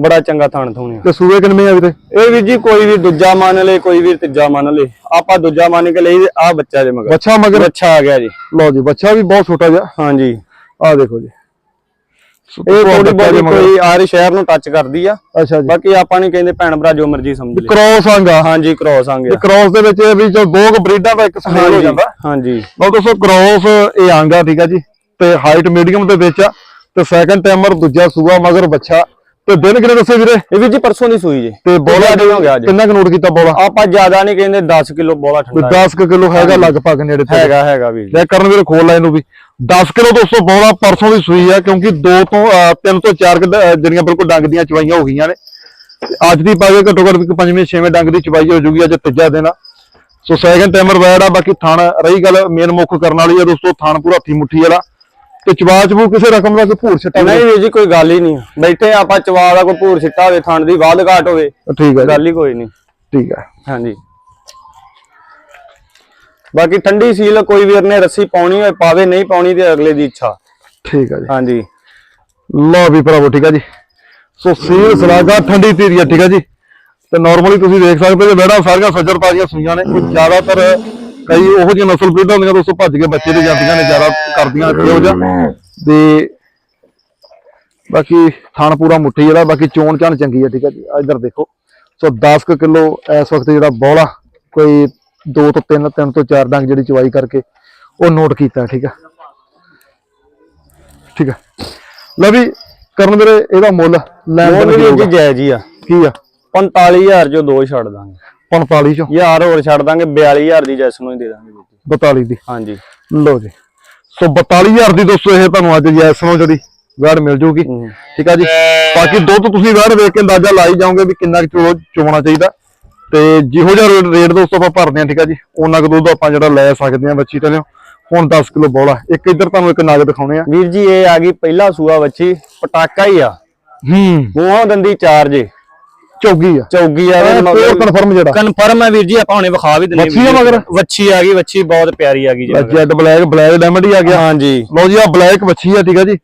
ਬੜਾ ਚੰਗਾ ਥਣ ਥੋਣਿਆ ਤੇ ਸੂਏ ਕਿੰਨੇ ਆ ਵੀਰੇ? ਇਹ ਵੀਰ ਜੀ ਕੋਈ ਵੀ ਦੂਜਾ ਮੰਨ ਲੇ ਕੋਈ ਵੀ ਤੀਜਾ ਮੰਨ ਲੇ ਆਪਾਂ ਦੂਜਾ ਮੰਨ ਕੇ ਲਈ ਆ ਬੱਚਾ ਜੇ ਮਗਰ। ਬੱਚਾ ਮਗਰ? ਬੱਚਾ ਆ ਗਿਆ ਜੀ। ਲਓ ਜੀ ਬੱਚਾ ਵੀ ਬਹੁਤ ਛੋਟਾ ਜਿਹਾ। ਹਾਂਜੀ। ਆ ਦੇਖੋ ਜੀ। ਇਹ ਥੋੜੀ ਮਗਰ। ਕੋਈ ਆਰ ਸ਼ਹਿਰ ਨੂੰ ਟੱਚ ਕਰਦੀ ਆ। ਅੱਛਾ ਜੀ। ਬਾਕੀ ਆਪਾਂ ਨਹੀਂ ਕਹਿੰਦੇ ਭੈਣ ਭਰਾ ਜੋ ਮਰਜ਼ੀ ਸਮਝ ਲੈ। ਕ੍ਰੋਸ ਆਂਗਾ ਹਾਂਜੀ ਕ੍ਰੋਸ ਆਂਗੇ ਕ੍ਰੋਸ ਦੇ ਵਿੱਚ ਇਹ ਵੀ ਜੋ ਦੋ ਕੁ ਬਰੀਡਾਂ ਦਾ ਇੱਕ ਸਮੇਲ ਹੋ ਜਾਂਦਾ। ਹਾਂਜੀ। ਲਓ ਦੋਸਤੋ ਕ੍ਰੋਸ ਇਹ ਆਂਗਾ ਠੀਕ ਆ ਜੀ। ਤੇ ਹਾਈਟ ਮੀਡੀਅਮ ਦੇ ਵਿੱਚ ਆ। ਤੇ ਸੈਕੰਡ ਟਾਈਮਰ ਦੂਜਾ ਸੂਆ ਮਗਰ ਬੱਚਾ। ਤੇ ਦਿਨ ਕਿੰਨੇ ਦੱਸੇ ਵੀਰੇ? ਇਹ ਵੀ ਜੀ ਪਰਸੋਂ ਦੀ ਸੂਈ ਜੇ। ਤੇ ਬੋਲਾ ਦਿਨ ਹੋ ਗਿਆ ਅੱਜ। ਕਿੰਨਾ ਕੁ ਨੋਟ ਕੀਤਾ ਬੋਲਾ? ਆਪਾਂ ਜ਼ਿਆਦਾ ਨਹੀਂ ਕਹਿੰਦੇ 10 ਕਿਲੋ ਬੋਲਾ ਠੰਡਾ 10 ਕਿਲੋ ਹੈਗਾ ਲਗਭਗ ਨੇੜੇ ਤੇ ਹੈਗਾ ਹੈਗਾ ਵੀ ਲੈ ਕਰਨ ਵੀਰੇ ਖੋਲ ਲੈ ਇਹਨੂੰ ਵੀ। 10 ਕਿਲੋ ਦੋਸਤੋ ਬੋਲਾ ਪਰਸੋਂ ਦੀ ਸੂਈ ਆ ਕਿਉਂਕਿ 2 ਤੋਂ 3 ਤੋਂ 4 ਜਿਹੜੀਆਂ ਬਿਲਕੁਲ ਡੰਗ ਦੀਆਂ ਚਵਾਈਆਂ ਹੋ ਗਈਆਂ ਨੇ। ਅੱਜ ਦੀ ਪਾਵੇ ਘੱਟੋ ਘੱਟ ਪੰਜਵੇਂ ਛੇਵੇਂ ਡੰਗ ਦੀ ਚਵਾਈ ਹੋ ਜੂਗੀ ਅੱਜ ਤੀਜਾ ਦਿਨ ਆ। ਸੋ ਸੈਕੰਡ ਟਾਈਮਰ ਵੈੜ ਆ ਬਾਕੀ ਥਣ ਰਹੀ ਗੱਲ ਮੇਨ ਮੁੱਖ ਕਰਨ ਵਾਲੀ ਆ ਦੋਸਤੋ ਥਣ ਪੂਰਾ ਹੱਥੀ ਮੁੱਠੀ ਵਾਲਾ। ਤੇ ਚਵਾ ਚਬੂ ਕਿਸੇ ਰਕਮ ਦਾ ਕੋਈ ਭੂਰ ਛੱਟਾ ਨਹੀਂ ਵੀਰ ਜੀ ਕੋਈ ਗੱਲ ਹੀ ਨਹੀਂ। ਬੈਠੇ ਆਪਾਂ ਚਵਾ ਦਾ ਕੋਈ ਭੂਰ ਛਿੱਟਾ ਹੋਵੇ ਥਣ ਦੀ ਵਾਧ ਘਾਟ ਹੋਵੇ ਠੀਕ ਹੈ ਗੱਲ ਹੀ ਕੋਈ ਨਹੀਂ। ਠੀਕ ਹੈ ਹਾਂਜੀ। ਬਾਕੀ ਠੰਡੀ ਸੀਲ ਕੋਈ ਵੀਰ ਨੇ ਰੱਸੀ ਪਾਉਣੀ ਹੋਏ ਪਾਵੇ ਨਹੀਂ ਪਾਉਣੀ ਤੇ ਅਗਲੇ ਦੀ ਇੱਛਾ। ਠੀਕ ਹੈ ਜੀ। ਹਾਂਜੀ। ਲਓ ਵੀ ਭਰਾਵੋ ਠੀਕ ਹੈ ਜੀ। ਸੋ ਸੀਲ ਸਲਾਗਾ ਠੰਡੀ ਧੀਰੀ ਆ ਠੀਕ ਹੈ ਜੀ। ਤੇ ਨਾਰਮਲੀ ਤੁਸੀਂ ਦੇਖ ਸਕਦੇ ਜੇ ਬੈੜਾ ਸਾਰੀਆਂ ਸੱਜਰ ਤਾਜ਼ੀਆਂ ਸੂਈਆਂ ਨੇ ਕੋਈ ਜ਼ਿਆਦਾਤਰ ਕਈ ਉਹੋ ਜਿਹੀਆਂ ਨਸਲ ਬਰੀਡਾਂ ਹੁੰਦੀਆਂ ਦੋਸਤੋ ਭੱਜ ਕੇ ਬੱਚੇ ਦੇ ਜਾਂਦੀਆਂ ਨੇ ਜ਼ਿਆਦਾ ਕਰਦੀਆਂ ਇਹੋ ਜਿਹਾ। ਤੇ ਬਾਕੀ ਥਣ ਪੂਰਾ ਮੁੱਠੀ ਜਿਹੜਾ ਬਾਕੀ ਚੋਣ ਚਾਣ ਚੰਗੀ ਹੈ ਠੀਕ ਹੈ ਜੀ। ਇੱਧਰ ਦੇਖੋ। ਸੋ 10 ਕੁ ਕਿਲੋ ਇਸ ਵਕਤ ਜਿਹੜਾ ਬੋਲਾ ਕੋਈ 2 ਤੋਂ 3 3 ਤੋਂ 4 ਡੰਗ ਜਿਹੜੀ ਚਵਾਈ ਕਰਕੇ ਉਹ ਨੋਟ ਕੀਤਾ ਠੀਕ ਹੈ ਠੀਕ ਹੈ ਲੈ ਵੀ ਕਰਨ ਵੀਰੇ ਇਹਦਾ ਮੁੱਲ ਲੈਣ ਕੀ ਜੀ? ਜਾਇਜ਼ ਹੀ ਆ। ਕੀ ਆ? 45000 ਜੋ ਦੋ ਛੱਡ ਦਾਂਗੇ। 45 ਚੋਂ। ਯਾਰ ਹੋਰ ਛੱਡ ਦਾਂਗੇ 42000 ਦੀ ਜੈਸ ਨੂੰ ਹੀ ਦੇ ਦਾਂਗੇ ਵੀਰ ਜੀ 42 ਦੀ। ਹਾਂਜੀ। ਲਓ ਜੀ। ਸੋ 42000 ਦੀ ਦੋਸਤੋ ਇਹ ਤੁਹਾਨੂੰ ਅੱਜ ਜੈਸ ਨੂੰ ਜਿਹੜੀ ਵੈੜ ਮਿਲ ਜੂਗੀ। ਠੀਕ ਆ ਜੀ? ਬਾਕੀ ਦੁੱਧ ਤੁਸੀਂ ਵੈੜ ਵੇਖ ਕੇ ਅੰਦਾਜ਼ਾ ਲਾਈ ਜਾਓਗੇ ਵੀ ਕਿੰਨਾ ਕੁ ਚਲੋ ਚੋਣਾ ਚਾਹੀਦਾ। ਤੇ ਜਿਹੋ ਜਿਹਾ ਰੇਟ- ਰੇਟ ਦੋਸਤੋ ਆਪਾਂ ਭਰਦੇ ਆ ਠੀਕ ਆ ਜੀ? ਉਹਨਾਂ ਕੁ ਦੁੱਧ ਆਪਾਂ ਜਿਹੜਾ ਲੈ ਸਕਦੇ ਆ ਬੱਚੀ ਤੇ ਹੁਣ 10 ਕਿਲੋ ਬੋਲਾ। ਇੱਕ ਇੱਧਰ ਤੁਹਾਨੂੰ ਇੱਕ ਨਗ ਦਿਖਾਉਣੇ ਆ। ਵੀਰ ਜੀ ਇਹ ਆ ਗਈ ਪਹਿਲਾ ਸੂਆ ਬੱਚੀ ਪਟਾਕਾ ਹੀ ਆ। ਹੂੰ। ਮੂੰਹੋਂ ਦੰਦੀ ਚਾਰ ਜੇ। ਚੌਗੀ ਆ। ਚੌਗੀ ਆ ਪਿਓਰ ਕਨਫਰਮ ਜਿਹੜਾ। ਕਨਫਰਮ ਹੈ ਵੀਰ ਜੀ ਆਪਾਂ ਹੁਣੇ ਵਿਖਾ ਵੀ ਦਿੰਨੇ ਵੱਛੀ ਆ ਮਗਰ? ਵੱਛੀ ਆ ਗਈ ਵੱਛੀ ਬਹੁਤ ਪਿਆਰੀ ਆ ਗਈ ਜੀ। ਮਗਰ। ਜੈਡ ਬਲੈਕ ਬਲੈਕ ਡਾਇਮੰਡ ਹੀ ਆ ਗਿਆ। ਹਾਂਜੀ। ਲਓ ਜੀ ਆ ਬਲੈਕ ਵੱਛੀ ਆ ਠੀਕ ਆ ਜੀ।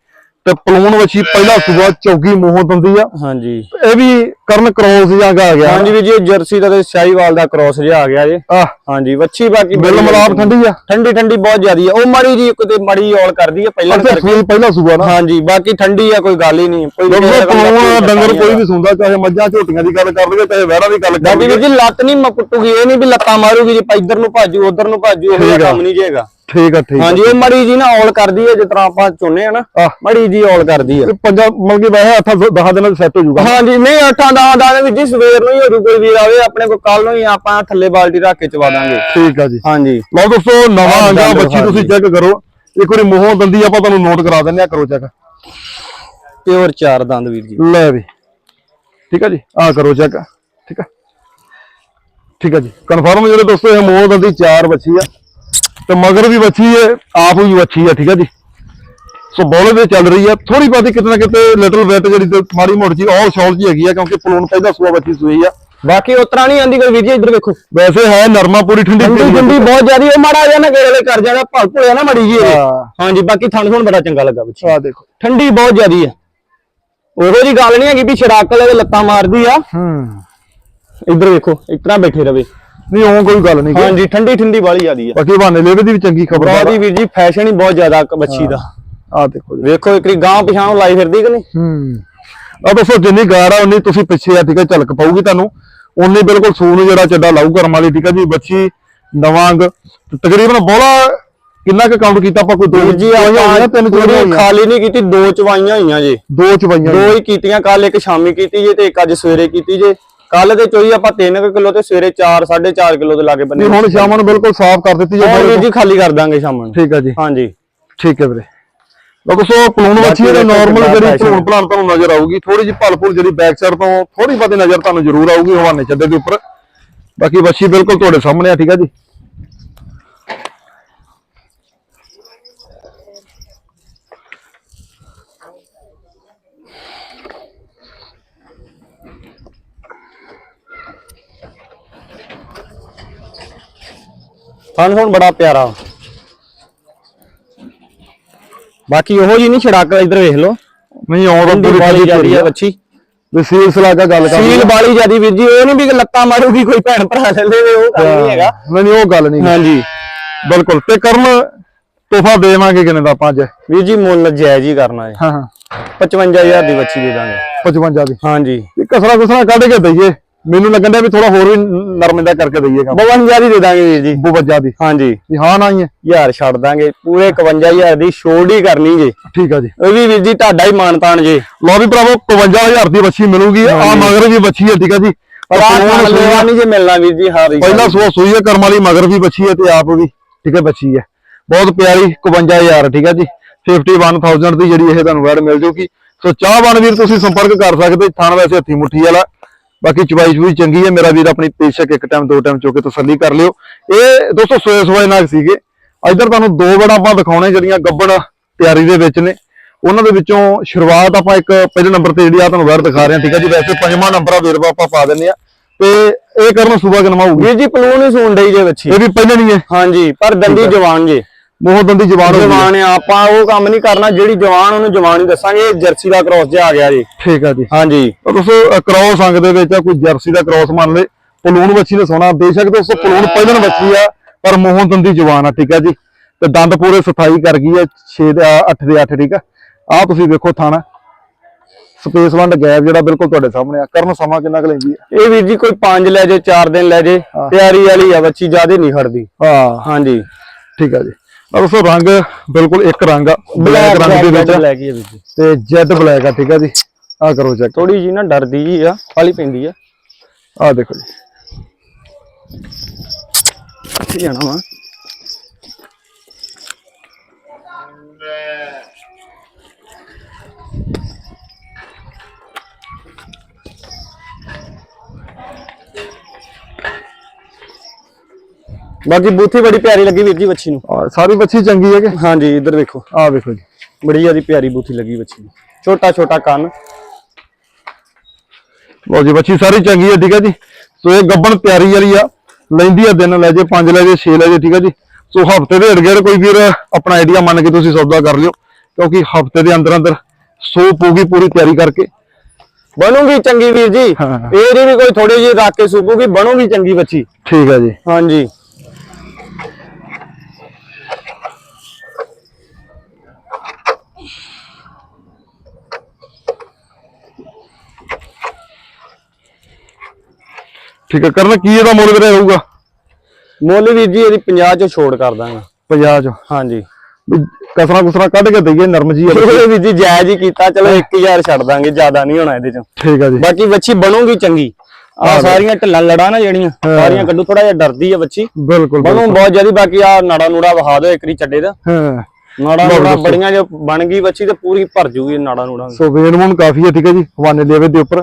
ਤੇ ਪਲੂਨ ਵੱਛੀ ਪਹਿਲਾ ਸੂਆ ਚੌਗੀ ਮੂੰਹੋਂ ਦੰਦੀ ਆ। ਹਾਂਜੀ। ਇਹ ਵੀ ਕਰਨ ਕਰੋਸ ਜਾਂ ਆ ਗਿਆ। ਹਾਂਜੀ ਵੀਰ ਜੀ ਇਹ ਜਰਸੀ ਦਾ ਤੇ ਸ਼ਾਹੀਵਾਲ ਦਾ ਕ੍ਰੋਸ ਜਿਹਾ ਆ ਗਿਆ ਜੀ। ਆ। ਹਾਂਜੀ ਵੱਛੀ ਬਾਕੀ ਬਿੱਲ ਮਲਾਪ ਠੰਡੀ ਆ। ਠੰਡੀ ਠੰਡੀ ਬਹੁਤ ਜ਼ਿਆਦੀ ਆ। ਉਹ ਮੜੀ ਜੀ ਕਿਤੇ ਮੜੀ ਔਲ ਕਰਦੀ ਆ ਪਹਿਲਾਂ ਕਰਕੇ। ਪਹਿਲਾ ਸੂਆ ਨਾ। ਹਾਂਜੀ ਬਾਕੀ ਠੰਡੀ ਆ ਕੋਈ ਗੱਲ ਹੀ ਨਹੀਂ। ਕੋਈ ਡੰਗਰ ਕੋਈ। ਵੀ ਸੁਣਦਾ ਚਾਹੇ ਮੱਝਾਂ ਝੋਟੀਆਂ ਦੀ ਗੱਲ ਕਰ ਲਈਏ ਚਾਹੇ ਵਹਿਰਾਂ ਦੀ ਗੱਲ ਕਰ ਲਈਏ ਜੀ ਲੱਤ ਨਹੀਂ ਮਪਟੂਗੀ ਇਹ ਨਹੀਂ ਵੀ ਲੱਤਾਂ ਮਾਰੂਗੀ ਜੀ ਇੱਧਰ ਨੂੰ ਭਾਜੂ ਉਧਰ ਨੂੰ ਭਾਜੂ ਆ। ਕੰਮ ਨਹੀਂ ਜੇਗਾ ਠੀਕ ਆ ਠੀਕ ਹਾਂਜੀ ਉਹ ਮੜੀ ਜੀ ਨਾ ਔਲ ਕਰਦੀ ਹੈ ਜਿਸ ਤਰ੍ਹਾਂ ਆਪਾਂ ਚੁੰਨੇ ਆ ਨਾ। ਮੜੀ ਜੀ ਔਲ ਕਰਦੀ ਇਹ ਪੰਜਾਂ ਮਤਲਬ ਕਿ ਵੈਸੇ 8 10 ਦਿਨਾਂ ਚ ਸੈੱਟ ਹੋ ਜਾਊਗਾ। ਹਾਂਜੀ ਨਹੀਂ ਅੱਠਾਂ ਦਾ ਦਾ ਵਿੱਚ ਜੀ ਸਵੇਰ ਨੂੰ ਹੀ ਹੋ ਜੂ ਕੋਈ ਵੀਰ ਆਵੇ ਆਪਣੇ ਕੋਲ ਕੱਲ ਨੂੰ ਹੀ ਆਪਾਂ ਥੱਲੇ ਬਾਲਟੀ ਰੱਖ ਕੇ ਚਵਾ ਦਾਂਗੇ। ਠੀਕ ਆ ਜੀ। ਹਾਂਜੀ। ਲਓ ਦੋਸਤੋ ਨਵਾਂ ਦੰਦ ਬੱਚੀ ਤੁਸੀਂ ਚੈੱਕ ਕਰੋ। ਇੱਕ ਵਾਰੀ ਮੂੰਹੋਂ ਦੰਦੀ ਆਪਾਂ ਤੁਹਾਨੂੰ ਨੋਟ ਕਰਾ ਦਿੰਦੇ ਆ ਕਰੋ ਚੈੱਕ ਪਿਓਰ ਚਾਰ ਦੰਦ ਵੀਰ ਜੀ। ਲੈ ਵੀ। ਠੀਕ ਆ ਜੀ? ਆ ਕਰੋ ਚੈੱਕ ਠੀਕ ਆ? ਠੀਕ ਆ ਜੀ। ਕਨਫਰਮ ਜਿਹੜੇ ਦੋਸਤੋ ਇਹ ਮੂੰਹੋਂ ਦੰਦੀ ਚਾਰ ਬੱਚੀ ਆ। ਤੇ ਮਗਰ ਵੀ ਬੱਚੀ ਹੈ ਆਪ ਵੀ ਬੱਚੀ ਆ ਠੀਕ ਆ ਜੀ। ਸੋ ਬੋਲੇ ਦੇ ਚੱਲ ਰਹੀ ਆ ਥੋੜੀ ਬਹੁਤੀ ਕਿਤੇ ਨਾ ਕਿਤੇ ਲਿਟਲ ਵੈਟ ਜਿਹੜੀ ਤੇ ਮਾੜੀ ਮੋੜ ਜੀ ਆਲ ਸ਼ੌਲ ਜੀ ਹੈਗੀ ਆ ਕਿਉਂਕਿ ਪਲੂਨ ਪਹਿਲਾਂ ਸੂਆ ਬੱਚੀ ਸੂਈ ਆ। ਬਾਕੀ ਉਤਰਾ ਨਹੀਂ ਆਂਦੀ ਕੋਈ ਵੀਰ ਜੀ ਇੱਧਰ ਵੇਖੋ। ਵੈਸੇ ਹੈ ਨਰਮਾ ਪੂਰੀ ਠੰਡੀ ਠੰਡੀ। ਠੰਡੀ ਬਹੁਤ ਜ਼ਿਆਦੀ ਉਹ ਮਾੜਾ ਜਿਹਾ ਨਾ ਕਿਹੜੇ ਕਰ ਜਾਣਾ ਭਲ ਭੁਲਿਆ ਨਾ ਮੜੀ ਜੀ। ਹਾਂ। ਹਾਂਜੀ ਬਾਕੀ ਥਣ ਥਣ ਬੜਾ ਚੰਗਾ ਲੱਗਾ ਵਿੱਚ ਆ ਦੇਖੋ। ਠੰਡੀ ਬਹੁਤ ਜ਼ਿਆਦੀ ਆ ਉਹੋ ਜੀ ਗੱਲ ਨਹੀਂ ਹੈਗੀ ਵੀ ਛੜਾਕਲ ਦੇ ਲੱਤਾਂ ਮਾਰਦੀ ਆ। ਹੂੰ। ਇੱਧਰ ਵੇਖੋ ਇਸ ਤਰ੍ਹਾਂ ਬੈਠੇ ਰਵੇ। ਨਹੀਂ ਉਹ ਕੋਈ ਗੱਲ ਨਹੀਂ ਹਾਂਜੀ ਠੰਡੀ ਠੰਡੀ ਵਾਲੀ ਜ਼ਿਆਦੀ ਆ। ਬਾਕੀ ਬਹਾਨੇ ਲੇਵੇ ਦੀ ਵੀ ਚੰਗੀ ਖਬਰ ਹੀ ਵੀਰ ਜੀ ਫੈਸ਼ਨ ਹੀ ਬਹੁਤ ਜ਼ਿਆਦਾ ਬੱਚੀ ਦਾ। ਆ ਦੇਖੋ ਵੇਖੋ ਇੱਕ ਗਾਂ ਪਛਾਣ ਲਾਈ ਫਿਰਦੀ ਕਿ ਨਹੀਂ? ਹੂੰ। ਆ ਦੱਸੋ ਜਿੰਨੀ ਗਾਰ ਆ ਉਨੀ ਤੁਸੀਂ ਪਿੱਛੇ ਆ ਠੀਕ ਹੈ ਝਲਕ ਪਾਊਗੀ ਤੁਹਾਨੂੰ। ਉਨੀ ਬਿਲਕੁਲ ਸੂਨ ਜਿਹੜਾ ਚੱਡਾ ਲਾਊ ਕਰਮ ਵਾਲੀ ਠੀਕ ਹੈ ਜੀ ਬੱਚੀ ਨਵਾਂਗ ਤਕਰੀਬਨ ਬੋਲਾ ਕਿੰਨਾ ਕੁ ਕਾਊਂਟ ਕੀਤਾ ਆਪਾਂ ਕੋਈ ਦੋ ਜੀ ਆਪਾਂ ਤਿੰਨ ਚਵਾਈਆਂ। ਖਾਲੀ ਨਹੀਂ ਕੀਤੀ ਦੋ ਚਵਾਈਆਂ ਹੋਈਆਂ ਜੀ। ਦੋ ਚਵਾਈਆਂ ਦੋ ਹੀ ਕੀਤੀਆਂ ਕੱਲ ਇੱਕ ਸ਼ਾਮੀ ਕੀਤੀ ਜੇ ਤੇ ਇੱਕ ਅੱਜ ਸਵੇਰੇ ਕੀਤੀ ਜੇ। ਕੱਲ ਦੇ ਚੋਈ ਆਪਾਂ 3 ਕਿਲੋ ਤੇ ਸਵੇਰੇ 4 4.5 ਕਿਲੋ ਦੇ ਲਾਗੇ ਬੰਨੇ ਹੁਣ ਸ਼ਾਮਾਂ ਨੂੰ ਬਿਲਕੁਲ ਸਾਫ਼ ਕਰ ਦਿੱਤੀ ਹੋਰ ਵੀਰ ਜੀ ਜੀ ਖਾਲੀ ਕਰ ਦਾਂਗੇ ਸ਼ਾਮ ਨੂੰ। ਠੀਕ ਹੈ ਜੀ। ਹਾਂਜੀ। ਠੀਕ ਹੈ ਵੀਰੇ। ਲੋ ਦੋਸਤੋ ਪਲੂਨ ਵੱਛੀ ਦੇ ਨਾਰਮਲ ਜਿਹੜੀ ਧੂਣ ਭਲਾਣ ਤੁਹਾਨੂੰ ਨਜ਼ਰ ਆਊਗੀ ਥੋੜੀ ਜਿਹੀ ਭਲਪੁਰ ਜਿਹੜੀ ਬੈਕ ਸਾਈਡ ਤੋਂ ਥੋੜੀ ਬਹੁਤੀ ਨਜ਼ਰ ਤੁਹਾਨੂੰ ਜ਼ਰੂਰ ਆਊਗੀ ਹਵਾਨੇ ਚੱਡੇ ਦੇ ਉੱਪਰ। ਬਾਕੀ ਵੱਛੀ ਬਿਲਕੁਲ ਤੁਹਾਡੇ ਸਾਹਮਣੇ ਆ ਠੀਕ ਹੈ ਜੀ। ਸਾਨੂੰ ਹੁਣ ਬੜਾ ਪਿਆਰਾ। ਬਾਕੀ ਉਹੋ ਜੀ ਨਹੀਂ ਛੜਾਕ ਇੱਧਰ ਵੇਖ ਲਓ। ਨਹੀਂ ਆਉਂਦਾ ਠੰਡੀ ਪੂਰੀ ਠੰਡੀ ਜਾਂਦੀ ਆ ਬੱਚੀ। ਵੀ ਸੀਲ ਸਲਾਗਾ ਗੱਲ ਕਰ ਸੀਲ ਵਾਲੀ ਜਿਆਦੀ ਵੀਰ ਜੀ ਉਹ ਨਹੀਂ ਵੀ ਲੱਤਾਂ ਮਾਰੂਗੀ ਕੋਈ ਭੈਣ ਭਰਾ ਲੈ ਲੈਵੇ ਉਹ ਕੰਮ ਨਹੀਂ ਹੈਗਾ। ਨਹੀਂ ਉਹ ਗੱਲ ਨਹੀਂ ਹਾਂਜੀ। ਬਿਲਕੁਲ ਤੇ ਕਰਨ ਤੋਹਫਾ ਦੇਵਾਂਗੇ ਕਿਨੇ ਦਾ ਆਪਾਂ ਅੱਜ। ਵੀਰ ਜੀ ਮੁੱਲ ਜਾਇਜ਼ ਹੀ ਕਰਨਾ ਹੈ। ਹਾਂ ਹਾਂ। 55000 ਦੀ ਬੱਚੀ ਦੇ ਦਾਂਗੇ। 55 ਦੀ। ਹਾਂਜੀ। ਇਹ ਕਸਰਾ ਕਸਰਾ ਕੱਢ ਕੇ ਦਈਏ। ਮੈਨੂੰ ਲੱਗਣ ਡਿਆ ਵੀ ਥੋੜਾ ਹੋਰ ਵੀ ਨਰਮਿੰਦਾ ਕਰਕੇ ਦਈਏ ਕੰਮ। 52000 ਦੀ ਦੇ ਦਾਂਗੇ ਵੀਰ ਜੀ। 52 ਦੀ? ਹਾਂਜੀ। ਜੀ ਹਾਂ ਨਾ ਹੀ ਹੈ। ਯਾਰ ਛੱਡ ਦਾਂਗੇ ਪੂਰੇ 51000 ਦੀ ਛੋੜ ਹੀ ਕਰਨੀ ਜੇ। ਠੀਕ ਆ ਜੀ। ਉਹ ਵੀ ਵੀਰ ਜੀ ਤੁਹਾਡਾ ਹੀ ਮਾਨਤਾਨ ਜੇ। ਲਓ ਵੀ ਭਰਾਵੋ 55000 ਦੀ ਬੱਚੀ ਮਿਲੂਗੀ। ਆ ਮਗਰ ਵੀ ਬੱਚੀ ਹੈ ਠੀਕ ਆ ਜੀ। ਪਰ ਆ। ਨਹੀਂ ਜੇ ਮਿਲਣਾ ਵੀਰ ਜੀ ਹਾਰੀ ਪਹਿਲਾ ਸੂਆ ਸੂਈ ਹੈ ਕਰਮ ਵਾਲੀ ਮਗਰ ਵੀ ਬੱਚੀ ਹੈ ਤੇ ਆਪ ਵੀ ਠੀਕ ਹੈ ਬੱਚੀ ਹੈ। ਬਹੁਤ ਪਿਆਰੀ 51000 ਠੀਕ ਹੈ ਜੀ। 51000 ਦੀ ਜਿਹੜੀ ਇਹ ਤੁਹਾਨੂੰ ਵੈਡ ਮਿਲ ਜੂਗੀ। ਸੋ ਚਾਹਵਾਨ ਵੀਰ ਤੁਸੀਂ ਸੰਪਰਕ ਕਰ ਸਕਦੇ ਥਾਣ ਵੈਸੇ ਹੱਥੀ ਮੁੱਠੀ ਵਾਲਾ। ਬਾਕੀ ਚਵਾਈ ਚੂਈ ਚੰਗੀ ਹੈ ਮੇਰਾ ਵੀਰ ਆਪਣੀ ਬੇਸ਼ੱਕ ਇੱਕ ਟਾਈਮ ਦੋ ਟਾਈਮ ਚੋ ਕੇ ਤਸੱਲੀ ਕਰ ਲਿਓ। ਇਹ ਦੋਸਤੋ ਸੋਏ ਸੋਏ ਨਾਗ ਸੀਗੇ। ਇੱਧਰ ਤੁਹਾਨੂੰ ਦੋ ਵੜਾ ਆਪਾਂ ਦਿਖਾਉਣੇ ਜਿਹੜੀਆਂ ਗੱਬੜ ਤਿਆਰੀ ਦੇ ਵਿੱਚ ਨੇ। ਉਹਨਾਂ ਦੇ ਵਿੱਚੋਂ ਸ਼ੁਰੂਆਤ ਆਪਾਂ ਇੱਕ ਪਹਿਲੇ ਨੰਬਰ ਤੇ ਜਿਹੜੀ ਆ ਤੁਹਾਨੂੰ ਵੈਡ ਦਿਖਾ ਰਹੇ ਹਾਂ ਠੀਕ ਹੈ ਜੀ? ਵੈਸੇ ਪੰਜਵਾਂ ਨੰਬਰ ਆ ਵੇਰਵਾ ਆਪਾਂ ਪਾ ਦਿੰਦੇ ਆ। ਤੇ ਇਹ ਕਰਨ ਸੂਬਾ ਕਿਨਮਾ ਹੋਊਗੀ? ਵੀਰ ਜੀ ਪਲੂਨ ਹੀ ਸੁਣ ਡਈ ਜੇ ਬੱਚੀ ਇਹ ਵੀ ਪਹਿਲੇ ਨਹੀਂ ਹੈ। ਹਾਂਜੀ ਪਰ ਦੰਦੀ ਜਵਾਨ ਜੇ। ਮੋਹ ਦੰਦੀ ਜਵਾਨ ਹੋ ਗਈ। ਹੈ। ਜਵਾਨ ਆ ਆਪਾਂ ਉਹ ਕੰਮ ਨਹੀਂ ਕਰਨਾ ਜਿਹੜੀ ਜਵਾਨ ਉਹਨੂੰ ਜਵਾਨ ਹੀ ਦੱਸਾਂਗੇ ਇਹ ਜਰਸੀ ਦਾ ਕ੍ਰੋਸ ਜਿਹਾ ਆ ਗਿਆ ਜੀ। ਠੀਕ ਆ ਜੀ। ਹਾਂਜੀ। ਤਾਂ ਦੋਸਤੋ ਕ੍ਰੋਸ ਅੰਗ ਦੇ ਵਿੱਚ ਆ, ਕੋਈ ਜਰਸੀ ਦਾ ਕ੍ਰੋਸ ਮੰਨ ਲੈ ਪਲੂਣ ਬੱਚੀ ਦਾ ਸੋਨਾ ਬੇਸ਼ੱਕ ਦੋਸਤੋ ਪਲੂਣ ਪਹਿਲਣ ਬੱਚੀ ਆ ਪਰ ਮੋਹਨ ਦੰਦੀ ਜਵਾਨ ਆ ਠੀਕ ਆ ਜੀ। ਤੇ ਦੰਦ ਪੂਰੇ ਸਫ਼ਾਈ ਕਰ ਗਈ ਹੈ 6 ਦੇ 8 ਦੇ 8 ਠੀਕ ਆ। ਆ ਤੁਸੀਂ ਵੇਖੋ ਥਾਣਾ। ਸਪੇਸ ਵੰਡ ਗੈਪ ਜਿਹੜਾ ਬਿਲਕੁਲ ਤੁਹਾਡੇ ਸਾਹਮਣੇ ਆ। ਕਰਨ ਸਮਾਂ ਕਿੰਨਾ ਕੁ ਲੈਂਦੀ ਹੈ ਇਹ ਵੀਰ ਜੀ ਕੋਈ 5 ਲੈ ਜੇ 4 ਦਿਨ ਲੈ ਜੇ ਹਾਂ। ਤਿਆਰੀ ਵਾਲੀ ਆ ਬੱਚੀ ਜਿਆਦੇ ਨਹੀਂ ਖੜਦੀ ਹਾਂ। ਹਾਂਜੀ। ਠੀਕ ਆ ਜੀ। ਆ ਦੋਸਤੋ ਰੰਗ ਬਿਲਕੁਲ ਇੱਕ ਰੰਗ ਆ ਬਲੈਕ ਰੰਗ ਦੇ ਵਿੱਚ ਲੈ ਗਈ ਆ ਵੀਰ ਜੀ। ਤੇ ਜੈਡ ਬਲੈਕ ਆ ਠੀਕ ਆ ਜੀ। ਆ ਕਰੋ ਚੈੱਕ ਥੋੜੀ ਜੀ ਨਾ ਡਰਦੀ ਜੀ ਆ ਵਾਲੀ ਪੈਂਦੀ ਆ। ਆ ਦੇਖੋ ਜੀ। ਇੱਥੇ ਜਾਣਾ ਵਾ? ਬਾਕੀ ਬੂਥੀ ਬੜੀ ਪਿਆਰੀ ਲੱਗੀ ਵੀਰ ਜੀ ਬੱਚੀ ਨੂੰ। ਆ ਸਾਰੀ ਬੱਚੀ ਚੰਗੀ ਹੈ ਕਿ ਹਾਂਜੀ ਇੱਧਰ ਵੇਖੋ। ਆ ਵੇਖੋ ਜੀ। ਬੜੀ ਜਿਆਦੀ ਪਿਆਰੀ ਬੂਥੀ ਲੱਗੀ ਬੱਚੀ ਨੂੰ। ਛੋਟਾ ਛੋਟਾ ਕੰਨ। ਲਓ ਜੀ ਬੱਚੀ ਸਾਰੀ ਚੰਗੀ ਹੈ ਠੀਕ ਹੈ ਜੀ। ਸੋ ਇਹ ਗੱਬਣ ਤਿਆਰੀ ਵਾਲੀ ਆ। ਲੈਂਦੀ ਆ ਦਿਨ ਲੈ ਜੇ ਪੰਜ ਲੈ ਜੇ 6 ਲੈ ਜੇ ਠੀਕ ਹੈ ਜੀ। ਸੋ ਹਫ਼ਤੇ ਦੇ ਏੜ ਕੋਈ ਵੀਰ ਆਪਣਾ ਆਈਡੀਆ ਮੰਨ ਕੇ ਤੁਸੀਂ ਸੌਦਾ ਕਰ ਲਿਓ ਕਿਉਂਕਿ ਹਫ਼ਤੇ ਦੇ ਅੰਦਰ ਅੰਦਰ ਸੋ ਪੂਗੀ ਪੂਰੀ ਤਿਆਰੀ ਕਰਕੇ। ਬਣੂਗੀ ਚੰਗੀ ਵੀਰ ਜੀ। ਇਹ ਨਹੀਂ ਵੀ ਕੋਈ ਥੋੜੀ ਜਿਹੀ ਰੱਖ ਕੇ ਸੂਬੂਗੀ ਬਣੂਗੀ ਚੰਗੀ ਬੱਚੀ ਠੀਕ ਹੈ ਜੀ। ਹਾਂਜੀ। ਠੀਕ ਹੈ ਕਰਨ ਕੀ ਇਹਦਾ ਮੁੱਲ ਵੀਰੇ ਰਹੂਗਾ? ਮੁੱਲ ਵੀਰ ਜੀ ਇਹਦੀ 50 ਚੋਂ ਛੋੜ ਕਰ ਦਾਂਗਾ। 50 ਚ? ਹਾਂਜੀ। ਕਸਰਾ ਕੁਸਰਾ ਕੱਢ ਕੇ ਦਈਏ ਨਰਮ ਜੀ। ਇਹ ਵੀਰ ਜੀ ਜਾਇਜ਼ ਹੀ ਕੀਤਾ ਚਲੋ 1000 ਛੱਡ ਦਾਂਗੇ ਜ਼ਿਆਦਾ ਨਹੀਂ ਹੋਣਾ ਇਹਦੇ ਚੋਂ। ਠੀਕ ਹੈ ਜੀ। ਬਾਕੀ ਬੱਚੀ ਬਣੂਗੀ ਚੰਗੀ। ਆ ਸਾਰੀਆਂ ਢਿੱਲਾਂ ਲੜਾ ਨਾ ਜਿਹੜੀਆਂ ਸਾਰੀਆਂ ਕੱਢੂ ਥੋੜਾ ਜਿਹਾ ਡਰਦੀ ਆ ਬੱਚੀ ਬਿਲਕੁਲ ਬਣੂ ਬਹੁਤ ਜਿਆਦੀ ਬਾਕੀ ਆ ਨਾੜਾ ਨੂੜਾ ਵਹਾ ਦਿਓ ਇੱਕਰੀ ਚੱਡੇ ਦਾ। ਹਾਂ। ਨਾੜਾ ਨੂੜਾ ਬੜੀਆਂ ਜੋ ਬਣ ਗਈ ਬੱਚੀ ਤੇ ਪੂਰੀ ਭਰ ਜੂਗੀ ਨਾੜਾ ਨੂੜਾ ਸੋ ਵੇਨ ਮੂਨ ਕਾਫੀ ਹੈ ਠੀਕ ਹੈ ਜੀ। ਹਵਾਨੇ ਦੇਵੇ ਦੇ ਉੱਪਰ।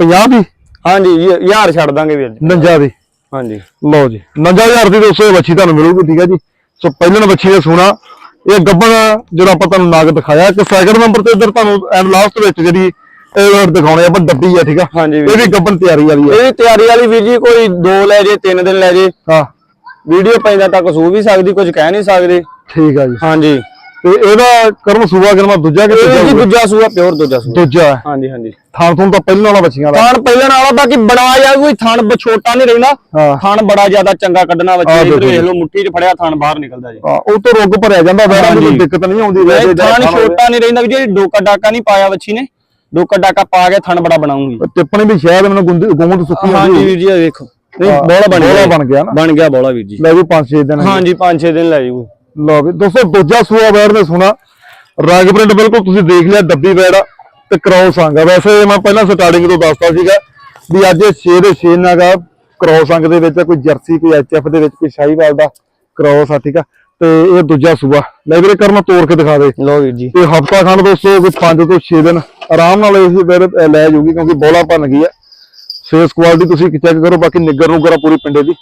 50 ਦੀ ਹਾਂਜੀ ਜੀ ਹਜ਼ਾਰ ਛੱਡ ਦਾਂਗੇ ਵੀਰ ਜੀ। 49 ਦੀ। ਹਾਂਜੀ। ਲਓ ਜੀ 59000 ਦੀ ਦੋਸਤੋ ਬੱਚੀ ਤੁਹਾਨੂੰ ਮਿਲੂਗੀ ਠੀਕ ਹੈ ਜੀ। ਸੋ ਪਹਿਲਣ ਬੱਚੀ ਦਾ ਸੋਨਾ ਇਹ ਗੱਬਣ ਜਿਹੜਾ ਆਪਾਂ ਤੁਹਾਨੂੰ ਨਾਗ ਦਿਖਾਇਆ ਇੱਕ ਸੈਕਿੰਡ ਨੰਬਰ ਤੇ ਇੱਧਰ ਤੁਹਾਨੂੰ ਐਂਡ ਲਾਸਟ ਵਿੱਚ ਜਿਹੜੀ ਇਹ ਦਿਖਾਉਣੇ ਆਪਾਂ ਡੱਬੀ ਆ ਠੀਕ ਆ। ਹਾਂਜੀ ਇਹ ਵੀ ਗੱਬਣ ਤਿਆਰੀ ਵਾਲੀ ਆ। ਇਹ ਤਿਆਰੀ ਵਾਲੀ ਵੀਰ ਜੀ ਕੋਈ 2 ਲੈ ਜੇ 3 ਦਿਨ ਲੈ ਜੇ। ਹਾਂ। ਵੀਡੀਓ ਪੈਂਦਾ ਤੱਕ ਸੂ ਵੀ ਸਕਦੀ ਕੁਝ ਕਹਿ ਨਹੀਂ ਸਕਦੇ। ਠੀਕ ਆ ਜੀ। ਹਾਂਜੀ। ਤੇ ਇਹਦਾ ਕਰਮ ਸੂਆ ਕਰਮਾ ਦੂਜਾ ਕਿ ਇਹ ਜੀ? ਦੂਜਾ ਸੂਆ ਪਿਓਰ ਦੂਜਾ ਸੂਆ ਦੂਜਾ ਹੈ। ਹਾਂਜੀ ਹਾਂਜੀ। ਥਾਣ ਥੂਣ ਤਾਂ ਪਹਿਲਾਂ ਵਾਲਾ ਬੱਚੀਆਂ ਦਾ ਥਣ ਪਹਿਲਾਂ ਨਾਲੋਂ ਬਾਕੀ ਬੜਾ ਜਾ ਕੋਈ ਥਣ ਬ- ਛੋਟਾ ਨਹੀਂ ਰਹਿੰਦਾ। ਹਾਂ। ਥਣ ਬੜਾ ਜ਼ਿਆਦਾ ਚੰਗਾ ਕੱਢਣਾ ਆਹ ਬੱਚੇ ਇਧਰ ਦੇਖੋ ਵੇਖ ਲਓ ਮੁੱਠੀ 'ਚ ਫੜਿਆ ਥਣ ਬਾਹਰ ਨਿਕਲਦਾ ਜੀ। ਹਾਂ, ਉਹ ਤੋਂ ਰੁੱਗ ਭਰਿਆ ਜਾਂਦਾ ਵੈਰਾਂ ਕੋਈ ਹਾਂਜੀ। ਦਿੱਕਤ ਨਹੀਂ ਆਉਂਦੀ ਇਹ ਵੈਸੇ ਥਣ ਛੋਟਾ ਨਹੀਂ ਰਹਿੰਦਾ ਵੀ ਜਿਹੜੀ ਡੋਕਾ ਡਾਕਾ ਨਹੀਂ ਪਾਇਆ ਬੱਚੀ ਨੇ ਡੋਕਾ ਡਾਕਾ ਪਾ ਕੇ ਥਣ ਬੜਾ ਬਣਾਉਂਗੀ। ਟਿੱਪਣੀ ਵੀ ਸ਼ਾਇਦ ਮੈਨੂੰ ਗੁੰਦ ਗੋਂਦ ਸੁੱਕੀ ਹਾਂਜੀ ਹੁੰਦੀ ਵੀਰ ਜੀ ਇਹ ਵੇਖੋ। ਨਹੀਂ ਹਾਂ, ਬੋਲਾ ਬਣ ਬੋਲਾ ਗਿਆ। ਬਣ ਗਿਆ ਨਾ। ਬਣ ਗਿਆ ਬੋਲਾ ਵੀਰ ਜੀ। ਲੈ ਵੀ 5-6 ਦਿਨ। ਹਾਂਜੀ 5-6 ਦਿਨ ਲੈ ਜੂ। ਲਓ ਵੀ ਦੋਸਤੋ ਦੂਜਾ ਸੂਆ ਵੈੜ ਨੇ ਸੁਣਾ। ਰੰਗ ਪ੍ਰਿੰਟ ਬਿਲਕੁਲ ਤੁਸੀਂ ਦੇਖ ਲਿਆ ਡੱਬੀ ਵੈੜ ਆ ਤੇ ਕ੍ਰੋਸ ਆਂਗਾ ਵੈਸੇ ਮੈਂ ਪਹਿਲਾਂ ਸਟਾਰਟਿੰਗ ਤੋਂ ਦੱਸਦਾ ਸੀਗਾ ਵੀ ਅੱਜ ਇਹ 6 ਦੇ 6 ਨਾਗਾ ਕ੍ਰੋਸ ਅੰਗ ਦੇ ਵਿੱਚ ਕੋਈ ਜਰਸੀ ਕੋਈ ਐਚਐਫ ਦੇ ਵਿੱਚ ਕੋਈ ਸ਼ਾਹੀਵਾਲ ਦਾ ਕ੍ਰੋਸ ਆ ਠੀਕ ਆ? ਤੇ ਇਹ ਦੂਜਾ ਸੂਆ। ਲੈ ਵੀਰੇ ਕਰਨਾ ਤੋੜ ਕੇ ਦਿਖਾ ਦੇ। ਲੋ ਵੀਰ ਜੀ। ਤੇ ਹਫਤਾ ਖੰਡ ਦੋਸਤੋ ਕੋਈ 5 ਤੋਂ 6 ਦਿਨ। ਆਰਾਮ ਨਾਲ ਇਹ ਫਿਰ ਲੈ ਜਾਊਗੀ ਕਿਉਂਕਿ ਬੋਲਾ ਭੰਨ ਗਈ ਹੈ ਫੇਸ ਕੁਆਲਿਟੀ ਤੁਸੀਂ ਚੈੱਕ ਕਰੋ ਬਾਕੀ ਨਿੱਗਰ ਨੂੰ ਕਰਾ ਪੂਰੀ ਪਿੰਡੇ ਦੀ।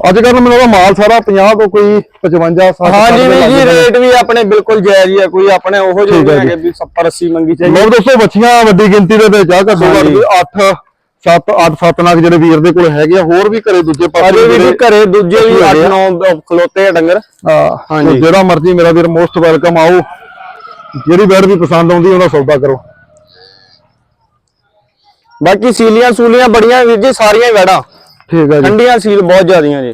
ਅੱਜ ਕੱਲ ਮੈਨੂੰ ਲੱਗਦਾ ਮਾਲ ਸਾਰਾ 50 ਤੋਂ ਕੋਈ 55 60 ਹਾਂਜੀ ਵੀਰ ਜੀ। ਰੇਟ ਵੀ ਆਪਣੇ ਬਿਲਕੁਲ ਜਾਇਜ਼ ਹੀ ਆ ਕੋਈ ਆਪਣੇ ਉਹੋ ਜਿਹੇ ਨਹੀਂ ਹੈਗੇ ਵੀ 70 80 ਮੰਗੀ ਚਾਹੀਦੀ। ਲਓ ਦੋਸਤੋ ਬੱਚੀਆਂ ਵੱਡੀ ਗਿਣਤੀ ਦੇ ਵਿੱਚ ਆ ਘੱਟੋ ਘੱਟ ਹਾਂਜੀ। 8 7 8 7 ਲੱਖ ਜਿਹੜੇ ਵੀਰ ਦੇ ਕੋਲ ਹੈਗੇ ਆ ਹੋਰ ਵੀ ਘਰੇ ਦੂਜੇ ਪਾਸੇ ਅਜੇ ਵੀ ਘਰੇ ਦੂਜੇ ਵੀ ਹੈਗੇ 8 9 ਖਲੋਤੇ ਆ ਡੰਗਰ। ਹਾਂ ਹਾਂਜੀ। ਜਿਹੜਾ ਮਰਜ਼ੀ ਮੇਰਾ ਵੀਰ ਮੋਸਟ ਵੈਲਕਮ ਆਓ। ਜਿਹੜੀ ਬੈਡ ਵੀ ਪਸੰਦ ਆਉਂਦੀ ਉਹਦਾ ਸੌਦਾ ਕਰੋ। ਬਾਕੀ ਸੀਲੀਆਂ ਸੂਲੀਆਂ ਬੜੀਆਂ ਵੀਰ ਜੀ ਸਾਰੀਆਂ ਵੜਾ ਠੀਕ ਹੈ ਜੀ। ਠੰਡੀਆਂ ਸੀਲ ਬਹੁਤ ਜ਼ਿਆਦੀਆਂ ਜੀ।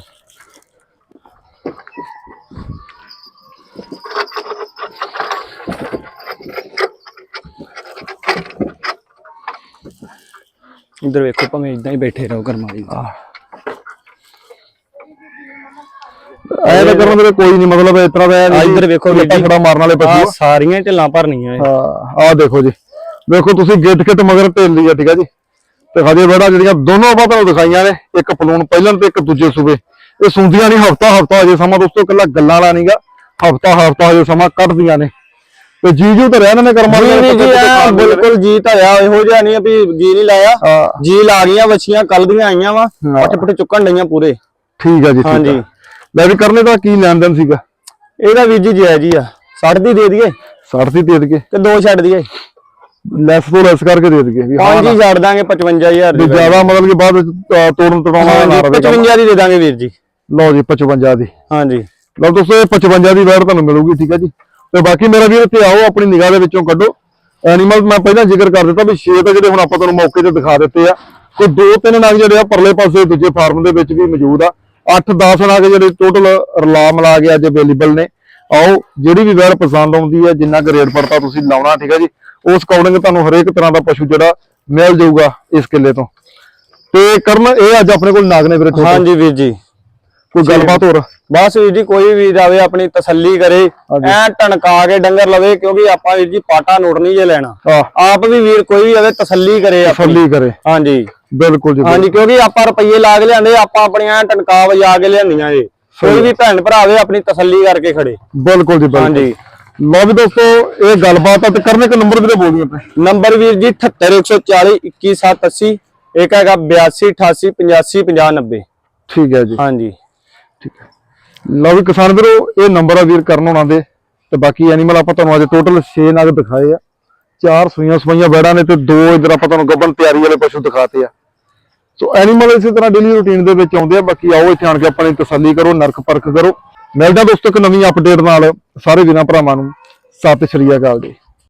ਇੱਧਰ ਵੇਖੋ ਭਾਵੇਂ ਇਦਾਂ ਹੀ ਬੈਠੇ ਰਹੋ ਕਰਮਾਂ ਦੀ। ਐ ਤਾਂ ਕਰਨ ਮੇਰੇ ਕੋਈ ਨਹੀਂ ਮਤਲਬ ਇਸ ਤਰ੍ਹਾਂ ਦਾ ਆ ਇੱਧਰ ਵੇਖੋ ਜੀ। ਖੜਾ ਮਾਰਨ ਵਾਲੇ ਪਸ਼ੂ ਸਾਰੀਆਂ ਢਿੱਲਾਂ ਭਰਨੀਆਂ। ਹਾਂ ਆਹ ਦੇਖੋ ਜੀ। ਵੇਖੋ ਤੁਸੀਂ ਗਿੱਟ ਗਿੱਟ ਮਗਰ ਢੇਲ ਆ ਠੀਕ ਹੈ ਜੀ। ਤੇ ਹਜੇ ਬੜਾ ਜਿਹੜੀਆਂ ਦੋਨੋਂ ਤੁਹਾਨੂੰ ਦਿਖਾਈਆਂ ਨੇ ਇੱਕ ਪਲੂਣ ਪਹਿਲਾਂ ਤੇ ਇੱਕ ਦੂਜੇ ਸੂਬੇ। ਇਹ ਸੁੰਦੀਆਂ ਨਹੀਂ ਹਫਤਾ ਹਫਤਾ ਹਜੇ ਸਮਾਂ ਦੋਸਤੋ ਇਕੱਲਾ ਗੱਲਾਂ ਵਾਲਾ ਨਹੀਂਗਾ। ਹਫਤਾ ਹਫਤਾ ਹਜੇ ਸਮਾਂ ਕੱਢਦੀਆਂ ਨੇ। ਤੇ ਜੀ ਜੂ ਤਾਂ ਰਹਿਣ ਨੇ ਕਰਮਾਂ ਜੀ ਵਾਲੇ ਜੀ ਐਂ ਬਿਲਕੁਲ ਜੀ ਧਰਿਆ ਇਹੋ ਜਿਹਾ ਨਹੀਂ ਆ ਵੀ ਜੀ ਨਹੀਂ ਲਾਇਆ। ਜੀ ਲਾ ਗਈਆਂ ਵੱਛੀਆਂ ਕੱਲ ਦੀਆਂ ਆਈਆਂ ਵਾ। ਪੱਠੇ ਪੱਠੇ ਚੁੱਕਣ ਡਈਆਂ ਪੂਰੇ। ਠੀਕ ਹੈ ਜੀ ਠੀਕ ਹੈ ਲੈ ਵੀ ਕਰਨੇ ਦਾ ਕੀ ਲੈਣ ਦੇਣ ਸੀਗਾ? ਇਹਦਾ ਵੀਰ ਜੀ ਜਾਇਜ਼ ਹੀ ਆ। 60 ਦੀ ਦੇ ਦਈਏ। 60 ਦੀ ਦੇ ਦਈਏ। ਤੇ ਦੋ ਛੱਡ ਦਈਏ। ਲੈਸ ਤੋਂ ਲੈਸ ਕਰਕੇ ਦੇ ਦਈਏ ਵੀ ਹਾਂ ਪੰਜ ਹੀ ਛੱਡ ਦਾਂਗੇ 55000 ਵੀ ਦੀ ਜ਼ਿਆਦਾ ਮਤਲਬ ਕਿ ਬਾਅਦ ਵਿੱਚ ਤੋੜਨ ਤੜਾਉਣ ਨਾ ਰਵੇ ਕੰਮ। 55 ਦੀ ਦੇ ਦਾਂਗੇ ਵੀਰ ਜੀ। ਲਓ ਜੀ 55 ਦੀ। ਹਾਂਜੀ। ਲਓ ਦੋਸਤੋ ਇਹ 55 ਦੀ ਵੈਰ ਤੁਹਾਨੂੰ ਮਿਲੂਗੀ ਠੀਕ ਹੈ ਜੀ। ਤੇ ਬਾਕੀ ਮੇਰਾ ਵੀਰ ਇੱਥੇ ਆਓ ਆਪਣੀ ਨਿਗਾਹ ਦੇ ਵਿੱਚੋਂ ਕੱਢੋ। ਐਨੀਮਲ ਮੈਂ ਪਹਿਲਾਂ ਜ਼ਿਕਰ ਕਰ ਦਿੱਤਾ ਵੀ 6 ਤਾਂ ਜਿਹੜੇ ਹੁਣ ਆਪਾਂ ਤੁਹਾਨੂੰ ਮੌਕੇ ਤੇ ਦਿਖਾ ਦਿੱਤੇ ਆ ਕੋਈ ਦੋ ਤਿੰਨ ਨਗ ਜਿਹੜੇ ਆ ਪਰਲੇ ਪਾਸੇ ਦੂਜੇ ਫਾਰਮ ਦੇ ਵਿੱਚ ਵੀ ਮੌਜੂਦ ਆ। 8-10 ਨਗ ਜਿਹੜੇ ਟੋਟਲ ਰਲਾ ਮਿਲਾ ਕੇ ਅੱਜ ਅਵੇਲੇਬਲ ਨੇ। ਆਓ ਜਿਹੜੀ ਵੀ ਵੈਰ ਪਸੰਦ ਆਉਂਦੀ ਹੈ ਜਿੰਨਾ ਕੁ ਰੇਟ ਪੜਤਾ ਤੁਸੀਂ ਲਾਉਣਾ ਠੀਕ ਹੈ ਜੀ। ਉਸ ਅਕੋਰਡਿੰਗ ਤੁਹਾਨੂੰ ਹਰੇਕ ਤਰ੍ਹਾਂ ਦਾ ਪਸ਼ੂ ਜਿਹੜਾ ਮਿਲ ਜਾਊਗਾ ਇਸ ਕਿੱਲੇ ਤੋਂ। ਤੇ ਕਰਨ ਇਹ ਅੱਜ ਆਪਣੇ ਕੋਲ ਨਾਗ ਨੇ ਵੀਰੇ। ਹਾਂਜੀ ਵੀਰ ਜੀ। ਕੋਈ ਗੱਲਬਾਤ ਹੋਰ? ਬਸ ਵੀਰ ਜੀ ਕੋਈ ਵੀਰ ਆਵੇ ਆਪਣੀ ਤਸੱਲੀ ਕਰੇ। ਐ ਟਣਕਾ ਕੇ ਡੰਗਰ ਲਵੇ ਕਿਉਂਕਿ ਆਪਾਂ ਵੀਰ ਜੀ ਪਾਟਾ ਨੋਟ ਨਹੀਂ ਜੇ ਲੈਣਾ। ਆਪ ਵੀ ਵੀਰ ਕੋਈ ਵੀ ਆਵੇ ਤਸੱਲੀ ਕਰੇ ਫੱਲੀ ਕਰੇ। ਹਾਂਜੀ। ਬਿਲਕੁਲ ਜੀ ਹਾਂਜੀ ਕਿਉਂਕਿ ਆਪਾਂ ਰੁਪਈਏ ਲਾ ਕੇ ਲਿਆਂਦੇ ਆਪਾਂ ਆਪਣੀਆਂ ਟਣਕਾ ਵਜਾ ਕੇ ਲਿਆਂਦੀਆਂ ਜੀ। ਕੋਈ ਵੀ ਭੈਣ ਭਰਾ ਆਵੇ ਆਪਣੀ ਤਸੱਲੀ ਕਰਕੇ ਖੜੇ। ਬਿਲਕੁਲ ਜੀ ਹਾਂਜੀ। ਵੀ ਦੋਸਤੋ ਇਹ ਗੱਲਬਾਤ ਆ ਤੇ ਕਰਨੇ ਕੋ ਨੰਬਰ ਵੀਰੇ ਬੋਲ ਦਿਓ ਆਪਣੇ। ਨੰਬਰ ਵੀਰ ਜੀ 78140 21780 ਇੱਕ ਹੈਗਾ 82 88 85 50 90 ਠੀਕ ਹੈ ਜੀ। ਹਾਂਜੀ। ਠੀਕ ਹੈ। ਵੀ ਕਿਸਾਨ ਵੀਰੋ ਇਹ ਨੰਬਰ ਆ ਵੀਰ ਕਰਨ ਹੋਣਾ ਦੇ ਤੇ ਬਾਕੀ ਐਨੀਮਲ ਆਪਾਂ ਤੁਹਾਨੂੰ ਅੱਜ ਟੋਟਲ 6 ਨਗ ਦਿਖਾਏ ਆ। ਚਾਰ ਸੂਈਆਂ ਸੂਈਆਂ ਬੈੜਾਂ ਨੇ ਤੇ ਦੋ ਇਧਰ ਆਪਾਂ ਤੁਹਾਨੂੰ ਗੱਬਨ ਤਿਆਰੀ ਵਾਲੇ ਪਸ਼ੂ ਦਿਖਾਤੇ ਆ। ਸੋ ਐਨੀਮਲ ਇਸੇ ਤਰ੍ਹਾਂ ਡੇਲੀ ਰੂਟੀਨ ਦੇ ਵਿੱਚ ਆਉਂਦੇ ਆ। ਬਾਕੀ ਆਓ ਇੱਥੇ ਆਣ ਕੇ ਆਪਣੀ ਤਸੱਲੀ ਕਰੋ ਨਰਕ ਪਰਖ ਕਰੋ। ਮਿਲਦਾ ਦੋਸਤੋ ਇੱਕ ਨਵੀਂ ਅਪਡੇਟ ਨਾਲ ਸਾਰੇ ਵੀਰਾਂ ਭਰਾਵਾਂ ਨੂੰ। ਸਤਿ ਸ਼੍ਰੀ ਅਕਾਲ ਜੀ।